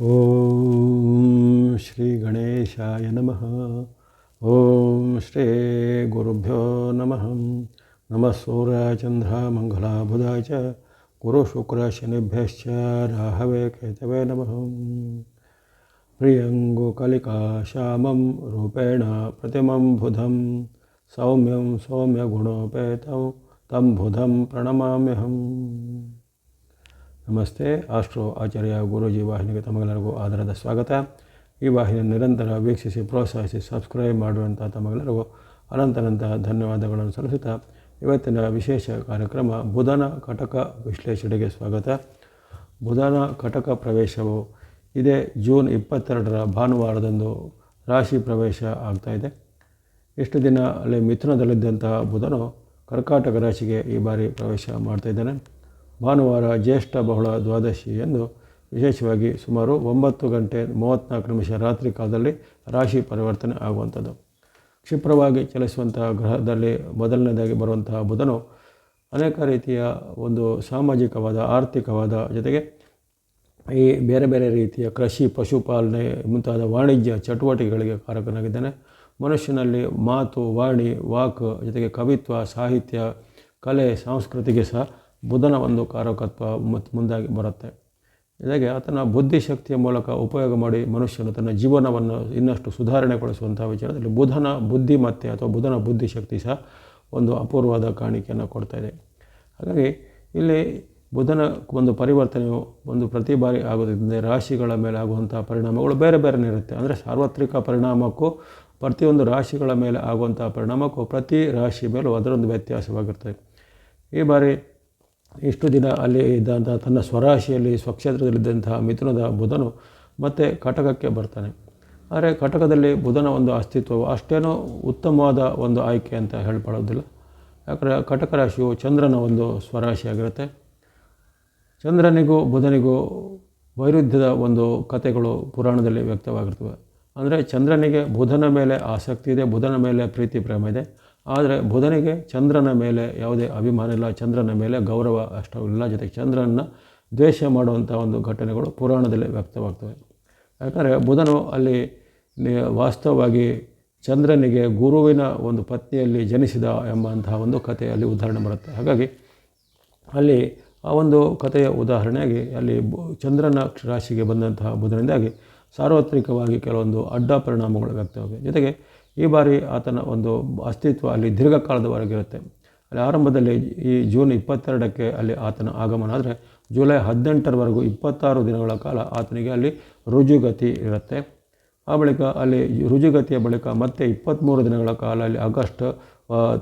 ಓಂ ಶ್ರೀ ಗಣೇಶಾಯ ನಮಃ ಓಂ ಶ್ರೀ ಗುರುಭ್ಯೋ ನಮಃ ನಮಃ ಸೂರ್ಯಚಂದ್ರ ಮಂಗಲ ಬುಧ ಚ ಗುರು ಶುಕ್ರ ಶನಿಭ್ಯಶ್ಚ ರಾಹವೇ ಕೇತವೇ ನಮಃ ಪ್ರಿಯಂಗು ಕಲಿಕಾ ಶ್ಯಾಮಂ ರೂಪೇಣ ಪ್ರತಿಮಂ ಬುಧಂ ಸೌಮ್ಯಂ ಸೌಮ್ಯ ಗುಣೋಪೇತಂ ತಂ ಬುಧಂ ಪ್ರಣಮಾಮ್ಯಹಂ ನಮಸ್ತೆ. ಆಸ್ಟ್ರೋ ಆಚಾರ್ಯ ಗುರೂಜಿ ವಾಹಿನಿಗೆ ತಮಗೆಲ್ಲರಿಗೂ ಆಧಾರದ ಸ್ವಾಗತ. ಈ ವಾಹಿನಿಯನ್ನು ನಿರಂತರ ವೀಕ್ಷಿಸಿ, ಪ್ರೋತ್ಸಾಹಿಸಿ, ಸಬ್ಸ್ಕ್ರೈಬ್ ಮಾಡುವಂಥ ತಮಗೆಲ್ಲರಿಗೂ ಅನಂತನಂತ ಧನ್ಯವಾದಗಳನ್ನು ಸಲ್ಲಿಸುತ್ತಾ ಇವತ್ತಿನ ವಿಶೇಷ ಕಾರ್ಯಕ್ರಮ ಬುಧನ ಕಟಕ ವಿಶ್ಲೇಷಣೆಗೆ ಸ್ವಾಗತ. ಬುಧನ ಕಟಕ ಪ್ರವೇಶವು ಇದೇ ಜೂನ್ ಇಪ್ಪತ್ತೆರಡರ ಭಾನುವಾರದಂದು ರಾಶಿ ಪ್ರವೇಶ ಆಗ್ತಾಯಿದೆ ಇಷ್ಟು ದಿನ ಅಲ್ಲಿ ಮಿಥುನದಲ್ಲಿದ್ದಂತಹ ಬುಧನು ಕರ್ಕಾಟಕ ರಾಶಿಗೆ ಈ ಬಾರಿ ಪ್ರವೇಶ ಮಾಡ್ತಾಯಿದ್ದಾನೆ ಭಾನುವಾರ ಜ್ಯೇಷ್ಠ ಬಹುಳ ದ್ವಾದಶಿ ಎಂದು ವಿಶೇಷವಾಗಿ ಸುಮಾರು ಒಂಬತ್ತು ಗಂಟೆ ಮೂವತ್ತ್ನಾಲ್ಕು ನಿಮಿಷ ರಾತ್ರಿ ಕಾಲದಲ್ಲಿ ರಾಶಿ ಪರಿವರ್ತನೆ ಆಗುವಂಥದ್ದು. ಕ್ಷಿಪ್ರವಾಗಿ ಚಲಿಸುವಂತಹ ಗ್ರಹದಲ್ಲಿ ಮೊದಲನೇದಾಗಿ ಬರುವಂತಹ ಬುಧನು ಅನೇಕ ರೀತಿಯ ಒಂದು ಸಾಮಾಜಿಕವಾದ, ಆರ್ಥಿಕವಾದ ಜೊತೆಗೆ ಈ ಬೇರೆ ಬೇರೆ ರೀತಿಯ ಕೃಷಿ, ಪಶುಪಾಲನೆ ಮುಂತಾದ ವಾಣಿಜ್ಯ ಚಟುವಟಿಕೆಗಳಿಗೆ ಕಾರಕನಾಗಿದ್ದಾನೆ. ಮನುಷ್ಯನಲ್ಲಿ ಮಾತು, ವಾಣಿ, ವಾಕ್ ಜೊತೆಗೆ ಕವಿತ್ವ, ಸಾಹಿತ್ಯ, ಕಲೆ, ಸಂಸ್ಕೃತಿಗೆ ಸಹ ಬುಧನ ಒಂದು ಕಾರಕತ್ವ ಮತ್ತು ಮುಂದಾಗಿ ಬರುತ್ತೆ. ಜೊತೆಗೆ ಆತನ ಬುದ್ಧಿಶಕ್ತಿಯ ಮೂಲಕ ಉಪಯೋಗ ಮಾಡಿ ಮನುಷ್ಯನು ತನ್ನ ಜೀವನವನ್ನು ಇನ್ನಷ್ಟು ಸುಧಾರಣೆಗೊಳಿಸುವಂಥ ವಿಚಾರದಲ್ಲಿ ಬುಧನ ಬುದ್ಧಿ ಮತ್ತೆ ಅಥವಾ ಬುಧನ ಬುದ್ಧಿಶಕ್ತಿ ಸಹ ಒಂದು ಅಪೂರ್ವವಾದ ಕಾಣಿಕೆಯನ್ನು ಕೊಡ್ತಾಯಿದೆ ಹಾಗಾಗಿ ಇಲ್ಲಿ ಬುಧನ ಒಂದು ಪರಿವರ್ತನೆಯು ಒಂದು ಪ್ರತಿ ಬಾರಿ ಆಗೋದ್ರಿಂದ ರಾಶಿಗಳ ಮೇಲೆ ಆಗುವಂಥ ಪರಿಣಾಮಗಳು ಬೇರೆ ಬೇರೆನೇ ಇರುತ್ತೆ. ಅಂದರೆ ಸಾರ್ವತ್ರಿಕ ಪರಿಣಾಮಕ್ಕೂ ಪ್ರತಿಯೊಂದು ರಾಶಿಗಳ ಮೇಲೆ ಆಗುವಂಥ ಪರಿಣಾಮಕ್ಕೂ ಪ್ರತಿ ರಾಶಿ ಮೇಲೂ ಅದರೊಂದು ವ್ಯತ್ಯಾಸವಾಗಿರ್ತದೆ. ಈ ಬಾರಿ ಇಷ್ಟು ದಿನ ಅಲ್ಲಿ ಇದ್ದಂಥ ತನ್ನ ಸ್ವರಾಶಿಯಲ್ಲಿ ಸ್ವಕ್ಷೇತ್ರದಲ್ಲಿದ್ದಂತಹ ಮಿಥುನದ ಬುಧನು ಮತ್ತೆ ಕಟಕಕ್ಕೆ ಬರ್ತಾನೆ. ಆದರೆ ಕಟಕದಲ್ಲಿ ಬುಧನ ಒಂದು ಅಸ್ತಿತ್ವವು ಅಷ್ಟೇನೂ ಉತ್ತಮವಾದ ಒಂದು ಆಯ್ಕೆ ಅಂತ ಹೇಳ್ಕೊಳ್ಳೋದಿಲ್ಲ. ಯಾಕಂದರೆ ಕಟಕ ರಾಶಿಯು ಚಂದ್ರನ ಒಂದು ಸ್ವರಾಶಿಯಾಗಿರುತ್ತೆ ಚಂದ್ರನಿಗೂ ಬುಧನಿಗೂ ವೈರುಧ್ಯದ ಒಂದು ಕಥೆಗಳು ಪುರಾಣದಲ್ಲಿ ವ್ಯಕ್ತವಾಗಿರ್ತವೆ. ಅಂದರೆ ಚಂದ್ರನಿಗೆ ಬುಧನ ಮೇಲೆ ಆಸಕ್ತಿ ಇದೆ, ಬುಧನ ಮೇಲೆ ಪ್ರೀತಿ, ಪ್ರೇಮ ಇದೆ. ಆದರೆ ಬುಧನಿಗೆ ಚಂದ್ರನ ಮೇಲೆ ಯಾವುದೇ ಅಭಿಮಾನ ಇಲ್ಲ, ಚಂದ್ರನ ಮೇಲೆ ಗೌರವ ಅಷ್ಟವಿಲ್ಲ ಜೊತೆಗೆ ಚಂದ್ರನ ದ್ವೇಷ ಮಾಡುವಂಥ ಒಂದು ಘಟನೆಗಳು ಪುರಾಣದಲ್ಲಿ ವ್ಯಕ್ತವಾಗ್ತವೆ. ಯಾಕಂದರೆ ಬುಧನು ಅಲ್ಲಿ ವಾಸ್ತವವಾಗಿ ಚಂದ್ರನಿಗೆ ಗುರುವಿನ ಒಂದು ಪತ್ನಿಯಲ್ಲಿ ಜನಿಸಿದ ಎಂಬಂತಹ ಒಂದು ಕಥೆ ಅಲ್ಲಿ ಉದಾಹರಣೆ ಬರುತ್ತೆ. ಹಾಗಾಗಿ ಅಲ್ಲಿ ಆ ಒಂದು ಕಥೆಯ ಉದಾಹರಣೆಯಾಗಿ ಅಲ್ಲಿ ಚಂದ್ರನ ರಾಶಿಗೆ ಬಂದಂತಹ ಬುಧನಿಂದಾಗಿ ಸಾರ್ವತ್ರಿಕವಾಗಿ ಕೆಲವೊಂದು ಅಡ್ಡ ಪರಿಣಾಮಗಳು ವ್ಯಕ್ತವಾಗಿವೆ. ಜೊತೆಗೆ ಈ ಬಾರಿ ಆತನ ಒಂದು ಅಸ್ತಿತ್ವ ಅಲ್ಲಿ ದೀರ್ಘಕಾಲದವರೆಗಿರುತ್ತೆ ಅಲ್ಲಿ ಆರಂಭದಲ್ಲಿ ಈ ಜೂನ್ ಇಪ್ಪತ್ತೆರಡಕ್ಕೆ ಅಲ್ಲಿ ಆತನ ಆಗಮನ. ಆದರೆ ಜುಲೈ ಹದಿನೆಂಟರವರೆಗೂ ಇಪ್ಪತ್ತಾರು ದಿನಗಳ ಕಾಲ ಆತನಿಗೆ ಅಲ್ಲಿ ರುಜುಗತಿ ಇರುತ್ತೆ. ಆ ಬಳಿಕ ಅಲ್ಲಿ ರುಜುಗತಿಯ ಬಳಿಕ ಮತ್ತೆ ಇಪ್ಪತ್ತ್ಮೂರು ದಿನಗಳ ಕಾಲ ಅಲ್ಲಿ ಆಗಸ್ಟ್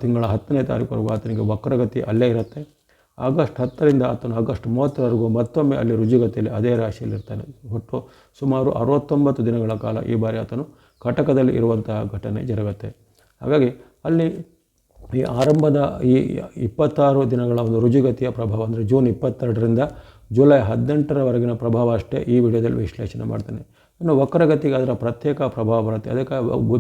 ತಿಂಗಳ ಹತ್ತನೇ ತಾರೀಕುವರೆಗೂ ಆತನಿಗೆ ವಕ್ರಗತಿ ಅಲ್ಲೇ ಇರುತ್ತೆ. ಆಗಸ್ಟ್ ಹತ್ತರಿಂದ ಆತನು ಆಗಸ್ಟ್ ಮೂವತ್ತರವರೆಗೂ ಮತ್ತೊಮ್ಮೆ ಅಲ್ಲಿ ರುಜುಗತಿಯಲ್ಲಿ ಅದೇ ರಾಶಿಯಲ್ಲಿರ್ತಾನೆ. ಒಟ್ಟು ಸುಮಾರು ಅರವತ್ತೊಂಬತ್ತು ದಿನಗಳ ಕಾಲ ಈ ಬಾರಿ ಆತನು ಕಟಕದಲ್ಲಿ ಇರುವಂತಹ ಘಟನೆ ಜರುಗುತ್ತೆ. ಹಾಗಾಗಿ ಅಲ್ಲಿ ಈ ಆರಂಭದ ಈ ಇಪ್ಪತ್ತಾರು ದಿನಗಳ ಒಂದು ರುಜುಗತಿಯ ಪ್ರಭಾವ ಅಂದರೆ ಜೂನ್ ಇಪ್ಪತ್ತೆರಡರಿಂದ ಜುಲೈ ಹದಿನೆಂಟರವರೆಗಿನ ಪ್ರಭಾವ ಅಷ್ಟೇ ಈ ವಿಡಿಯೋದಲ್ಲಿ ವಿಶ್ಲೇಷಣೆ ಮಾಡ್ತೇನೆ. ಇನ್ನು ವಕ್ರಗತಿಗೆ ಅದರ ಪ್ರತ್ಯೇಕ ಪ್ರಭಾವ ಬರುತ್ತೆ. ಅದಕ್ಕೆ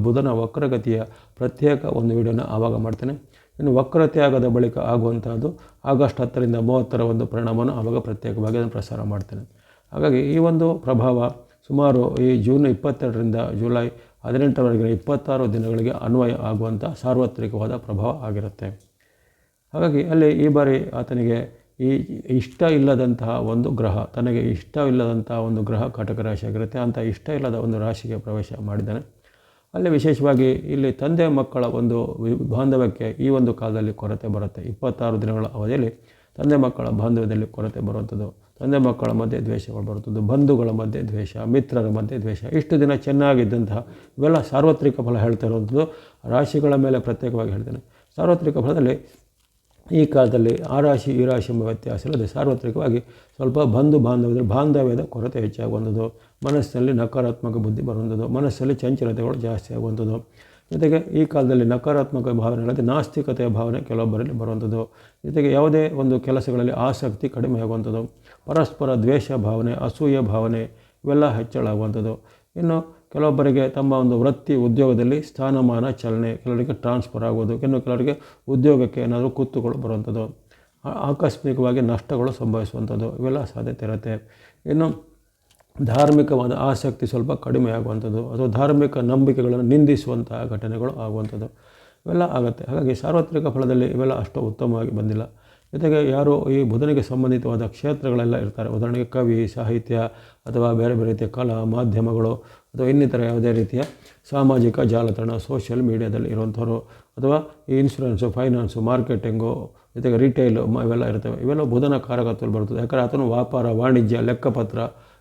ಬುಧನ ವಕ್ರಗತಿಯ ಪ್ರತ್ಯೇಕ ಒಂದು ವಿಡಿಯೋನ ಆವಾಗ ಮಾಡ್ತೇನೆ. ಇನ್ನು ವಕ್ರತೆ ಆಗದ ಬಳಿಕ ಆಗುವಂಥದ್ದು ಆಗಸ್ಟ್ ಹತ್ತರಿಂದ ಮೂವತ್ತರ ಒಂದು ಪರಿಣಾಮವನ್ನು ಆವಾಗ ಪ್ರತ್ಯೇಕವಾಗಿ ಅದನ್ನು ಪ್ರಸಾರ ಮಾಡ್ತೇನೆ. ಹಾಗಾಗಿ ಈ ಒಂದು ಪ್ರಭಾವ ಸುಮಾರು ಈ ಜೂನ್ ಇಪ್ಪತ್ತೆರಡರಿಂದ ಜುಲೈ ಹದಿನೆಂಟರವರೆಗಿನ ಇಪ್ಪತ್ತಾರು ದಿನಗಳಿಗೆ ಅನ್ವಯ ಆಗುವಂಥ ಸಾರ್ವತ್ರಿಕವಾದ ಪ್ರಭಾವ ಆಗಿರುತ್ತೆ. ಹಾಗಾಗಿ ಅಲ್ಲಿ ಈ ಬಾರಿ ಆತನಿಗೆ ಈ ಇಷ್ಟ ಇಲ್ಲದಂತಹ ಒಂದು ಗ್ರಹ, ತನಗೆ ಇಷ್ಟವಿಲ್ಲದಂತಹ ಒಂದು ಗ್ರಹ ಕಟಕ ರಾಶಿ ಆಗಿರುತ್ತೆ. ಅಂಥ ಇಷ್ಟ ಇಲ್ಲದ ಒಂದು ರಾಶಿಗೆ ಪ್ರವೇಶ ಮಾಡಿದ್ದಾನೆ. ಅಲ್ಲಿ ವಿಶೇಷವಾಗಿ ಇಲ್ಲಿ ತಂದೆ ಮಕ್ಕಳ ಒಂದು ಬಾಂಧವ್ಯಕ್ಕೆ ಈ ಒಂದು ಕಾಲದಲ್ಲಿ ಕೊರತೆ ಬರುತ್ತೆ. ಇಪ್ಪತ್ತಾರು ದಿನಗಳ ಅವಧಿಯಲ್ಲಿ ತಂದೆ ಮಕ್ಕಳ ಬಾಂಧವ್ಯದಲ್ಲಿ ಕೊರತೆ ಬರುವಂಥದ್ದು. ತಂದೆ ಮಕ್ಕಳ ಮಧ್ಯೆ ದ್ವೇಷಗಳು ಬರುತ್ತದೆ ಬಂಧುಗಳ ಮಧ್ಯೆ ದ್ವೇಷ, ಮಿತ್ರರ ಮಧ್ಯೆ ದ್ವೇಷ, ಇಷ್ಟು ದಿನ ಚೆನ್ನಾಗಿದ್ದಂತಹ ಇವೆಲ್ಲ ಸಾರ್ವತ್ರಿಕ ಫಲ ಹೇಳ್ತಾ ಇರುವಂಥದ್ದು. ರಾಶಿಗಳ ಮೇಲೆ ಪ್ರತ್ಯೇಕವಾಗಿ ಹೇಳ್ತೇನೆ. ಸಾರ್ವತ್ರಿಕ ಫಲದಲ್ಲಿ ಈ ಕಾಲದಲ್ಲಿ ಆ ರಾಶಿ, ಈ ರಾಶಿ ಎಂಬ ವ್ಯತ್ಯಾಸ ಇಲ್ಲದೆ ಸಾರ್ವತ್ರಿಕವಾಗಿ ಸ್ವಲ್ಪ ಬಂಧು ಬಾಂಧವ್ಯದಲ್ಲಿ ಬಾಂಧವ್ಯದ ಕೊರತೆ ಹೆಚ್ಚಾಗುವಂಥದ್ದು. ಮನಸ್ಸಿನಲ್ಲಿ ನಕಾರಾತ್ಮಕ ಬುದ್ಧಿ ಬರುವಂಥದ್ದು. ಮನಸ್ಸಲ್ಲಿ ಚಂಚಲತೆಗಳು ಜಾಸ್ತಿ ಆಗುವಂಥದ್ದು. ಜೊತೆಗೆ ಈ ಕಾಲದಲ್ಲಿ ನಕಾರಾತ್ಮಕ ಭಾವನೆಗಳಲ್ಲಿ ನಾಸ್ತಿಕತೆಯ ಭಾವನೆ ಕೆಲವೊಬ್ಬರಲ್ಲಿ ಬರುವಂಥದ್ದು. ಜೊತೆಗೆ ಯಾವುದೇ ಒಂದು ಕೆಲಸಗಳಲ್ಲಿ ಆಸಕ್ತಿ ಕಡಿಮೆ ಆಗುವಂಥದ್ದು. ಪರಸ್ಪರ ದ್ವೇಷ ಭಾವನೆ, ಅಸೂಯ ಭಾವನೆ, ಇವೆಲ್ಲ ಹೆಚ್ಚಳಾಗುವಂಥದ್ದು ಇನ್ನು ಕೆಲವೊಬ್ಬರಿಗೆ ತಮ್ಮ ಒಂದು ವೃತ್ತಿ ಉದ್ಯೋಗದಲ್ಲಿ ಸ್ಥಾನಮಾನ, ಚಲನೆ, ಕೆಲವರಿಗೆ ಟ್ರಾನ್ಸ್ಫರ್ ಆಗೋದು ಇನ್ನು ಕೆಲವರಿಗೆ ಉದ್ಯೋಗಕ್ಕೆ ಏನಾದರೂ ಕುತ್ತುಗಳು ಬರುವಂಥದ್ದು. ಆಕಸ್ಮಿಕವಾಗಿ ನಷ್ಟಗಳು ಸಂಭವಿಸುವಂಥದ್ದು, ಇವೆಲ್ಲ ಸಾಧ್ಯತೆ ಇರುತ್ತೆ. ಇನ್ನು ಧಾರ್ಮಿಕವಾದ ಆಸಕ್ತಿ ಸ್ವಲ್ಪ ಕಡಿಮೆ ಆಗುವಂಥದ್ದು ಅಥವಾ ಧಾರ್ಮಿಕ ನಂಬಿಕೆಗಳನ್ನು ನಿಂದಿಸುವಂತಹ ಘಟನೆಗಳು ಆಗುವಂಥದ್ದು ಇವೆಲ್ಲ ಆಗುತ್ತೆ. ಹಾಗಾಗಿ ಸಾರ್ವತ್ರಿಕ ಫಲದಲ್ಲಿ ಇವೆಲ್ಲ ಅಷ್ಟು ಉತ್ತಮವಾಗಿ ಬಂದಿಲ್ಲ. ಜೊತೆಗೆ ಯಾರು ಈ ಬುಧನಿಗೆ ಸಂಬಂಧಿತವಾದ ಕ್ಷೇತ್ರಗಳೆಲ್ಲ ಇರ್ತಾರೆ. ಉದಾಹರಣೆಗೆ ಕವಿ, ಸಾಹಿತ್ಯ ಅಥವಾ ಬೇರೆ ಬೇರೆ ರೀತಿಯ ಕಲಾ, ಮಾಧ್ಯಮಗಳು ಅಥವಾ ಇನ್ನಿತರ ಯಾವುದೇ ರೀತಿಯ ಸಾಮಾಜಿಕ ಜಾಲತಾಣ ಸೋಷಿಯಲ್ ಮೀಡಿಯಾದಲ್ಲಿ ಇರುವಂಥವ್ರು ಅಥವಾ ಈ ಇನ್ಶೂರೆನ್ಸು ಫೈನಾನ್ಸು ಮಾರ್ಕೆಟಿಂಗು ಜೊತೆಗೆ ರಿಟೇಲು ಇವೆಲ್ಲ ಇರ್ತವೆ. ಇವೆಲ್ಲ ಬುಧನ ಕಾರಕತ್ವದಲ್ಲಿ ಬರ್ತದೆ ಯಾಕಂದರೆ ಆತನು ವ್ಯಾಪಾರ, ವಾಣಿಜ್ಯ, ಲೆಕ್ಕಪತ್ರ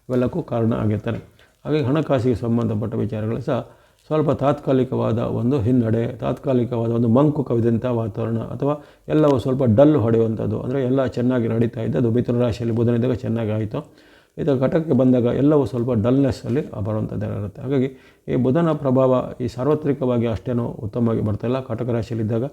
ಇವೆಲ್ಲಕ್ಕೂ ಕಾರಣ ಆಗಿರ್ತಾರೆ ಹಾಗಾಗಿ ಹಣಕಾಸಿಗೆ ಸಂಬಂಧಪಟ್ಟ ವಿಚಾರಗಳು ಸಹ ಸ್ವಲ್ಪ ತಾತ್ಕಾಲಿಕವಾದ ಒಂದು ಹಿನ್ನಡೆ, ತಾತ್ಕಾಲಿಕವಾದ ಒಂದು ಮಂಕು ಕವಿದಂಥ ವಾತಾವರಣ ಅಥವಾ ಎಲ್ಲವೂ ಸ್ವಲ್ಪ ಡಲ್ ಹೊಡೆಯುವಂಥದ್ದು, ಅಂದರೆ ಎಲ್ಲ ಚೆನ್ನಾಗಿ ನಡೀತಾ ಇದ್ದದ್ದು, ಮಿಥುನ ರಾಶಿಯಲ್ಲಿ ಬುಧನಿದ್ದಾಗ ಚೆನ್ನಾಗಿ ಆಯಿತು. ಇದು ಘಟಕಕ್ಕೆ ಬಂದಾಗ ಎಲ್ಲವೂ ಸ್ವಲ್ಪ ಡಲ್ನೆಸ್ಸಲ್ಲಿ ಬರುವಂಥದ್ದು ಇರುತ್ತೆ. ಹಾಗಾಗಿ ಈ ಬುಧನ ಪ್ರಭಾವ ಈ ಸಾರ್ವತ್ರಿಕವಾಗಿ ಅಷ್ಟೇನೂ ಉತ್ತಮವಾಗಿ ಬರ್ತಾಯಿಲ್ಲ ಕಟಕ ರಾಶಿಯಲ್ಲಿದ್ದಾಗ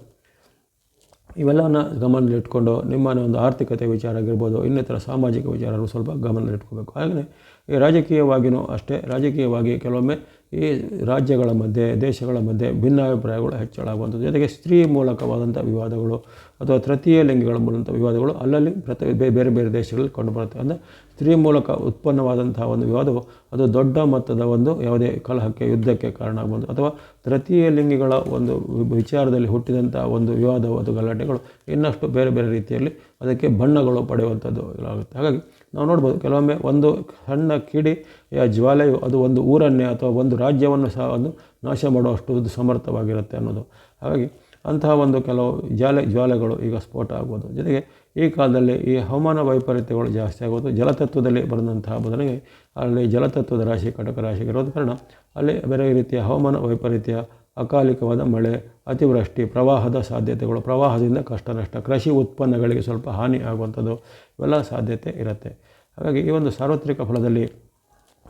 ಇವೆಲ್ಲವನ್ನು ಗಮನದಲ್ಲಿಟ್ಕೊಂಡು ನಿಮ್ಮ ಒಂದು ಆರ್ಥಿಕತೆ ವಿಚಾರ ಆಗಿರ್ಬೋದು, ಇನ್ನಿತರ ಸಾಮಾಜಿಕ ವಿಚಾರಗಳು ಸ್ವಲ್ಪ ಗಮನದಲ್ಲಿಟ್ಕೋಬೇಕು ಹಾಗೆಯೇ ಈ ರಾಜಕೀಯವಾಗಿಯೂ ಅಷ್ಟೇ, ರಾಜಕೀಯವಾಗಿ ಕೆಲವೊಮ್ಮೆ ಈ ರಾಜ್ಯಗಳ ಮಧ್ಯೆ, ದೇಶಗಳ ಮಧ್ಯೆ ಭಿನ್ನಾಭಿಪ್ರಾಯಗಳು ಹೆಚ್ಚಳ ಆಗುವಂಥದ್ದು. ಜೊತೆಗೆ ಸ್ತ್ರೀ ಮೂಲಕವಾದಂಥ ವಿವಾದಗಳು ಅಥವಾ ತೃತೀಯ ಲಿಂಗಗಳ ಮೂಲಕ ವಿವಾದಗಳು ಅಲ್ಲಲ್ಲಿ ಪ್ರತಿ ಬೇರೆ ಬೇರೆ ದೇಶಗಳಲ್ಲಿ ಕಂಡುಬರುತ್ತೆ. ಅಂದರೆ ಸ್ತ್ರೀ ಮೂಲಕ ಉತ್ಪನ್ನವಾದಂತಹ ಒಂದು ವಿವಾದವು ಅದು ದೊಡ್ಡ ಮಟ್ಟದ ಒಂದು ಯಾವುದೇ ಕಲಹಕ್ಕೆ, ಯುದ್ಧಕ್ಕೆ ಕಾರಣ ಆಗ್ಬೋದು. ಅಥವಾ ತೃತೀಯ ಲಿಂಗಿಗಳ ಒಂದು ವಿಚಾರದಲ್ಲಿ ಹುಟ್ಟಿದಂಥ ಒಂದು ವಿವಾದ ಅದು ಗಲಾಟೆಗಳು ಇನ್ನಷ್ಟು ಬೇರೆ ಬೇರೆ ರೀತಿಯಲ್ಲಿ ಅದಕ್ಕೆ ಬಣ್ಣಗಳು ಪಡೆಯುವಂಥದ್ದು ಆಗುತ್ತೆ ಹಾಗಾಗಿ ನಾವು ನೋಡ್ಬೋದು ಕೆಲವೊಮ್ಮೆ ಒಂದು ಸಣ್ಣ ಕಿಡಿಯ ಜ್ವಾಲೆಯು ಅದು ಒಂದು ಊರನ್ನೇ ಅಥವಾ ಒಂದು ರಾಜ್ಯವನ್ನು ಸಹ ಒಂದು ನಾಶ ಮಾಡುವಷ್ಟು ಇದು ಸಮರ್ಥವಾಗಿರುತ್ತೆ ಅನ್ನೋದು. ಹಾಗಾಗಿ ಅಂತಹ ಒಂದು ಕೆಲವು ಜ್ವಾಲೆ ಜ್ವಾಲೆಗಳು ಈಗ ಸ್ಫೋಟ ಆಗ್ಬೋದು. ಜೊತೆಗೆ ಈ ಕಾಲದಲ್ಲಿ ಈ ಹವಾಮಾನ ವೈಪರೀತ್ಯಗಳು ಜಾಸ್ತಿ ಆಗೋದು, ಜಲತತ್ವದಲ್ಲಿ ಬಂದಂತಹ ಬದಲಿಗೆ ಅಲ್ಲಿ ಜಲತತ್ವದ ರಾಶಿ, ಕಟಕ ರಾಶಿಗೆ ಇರೋದ ಕಾರಣ. ಅಲ್ಲಿ ಬೇರೆ ರೀತಿಯ ಹವಾಮಾನ ವೈಪರೀತ್ಯ, ಅಕಾಲಿಕವಾದ ಮಳೆ, ಅತಿವೃಷ್ಟಿ, ಪ್ರವಾಹದ ಸಾಧ್ಯತೆಗಳು, ಪ್ರವಾಹದಿಂದ ಕಷ್ಟ ನಷ್ಟ, ಕೃಷಿ ಉತ್ಪನ್ನಗಳಿಗೆ ಸ್ವಲ್ಪ ಹಾನಿ ಆಗುವಂಥದ್ದು ಇವೆಲ್ಲ ಸಾಧ್ಯತೆ ಇರುತ್ತೆ. ಹಾಗಾಗಿ ಈ ಒಂದು ಸಾರ್ವತ್ರಿಕ ಫಲದಲ್ಲಿ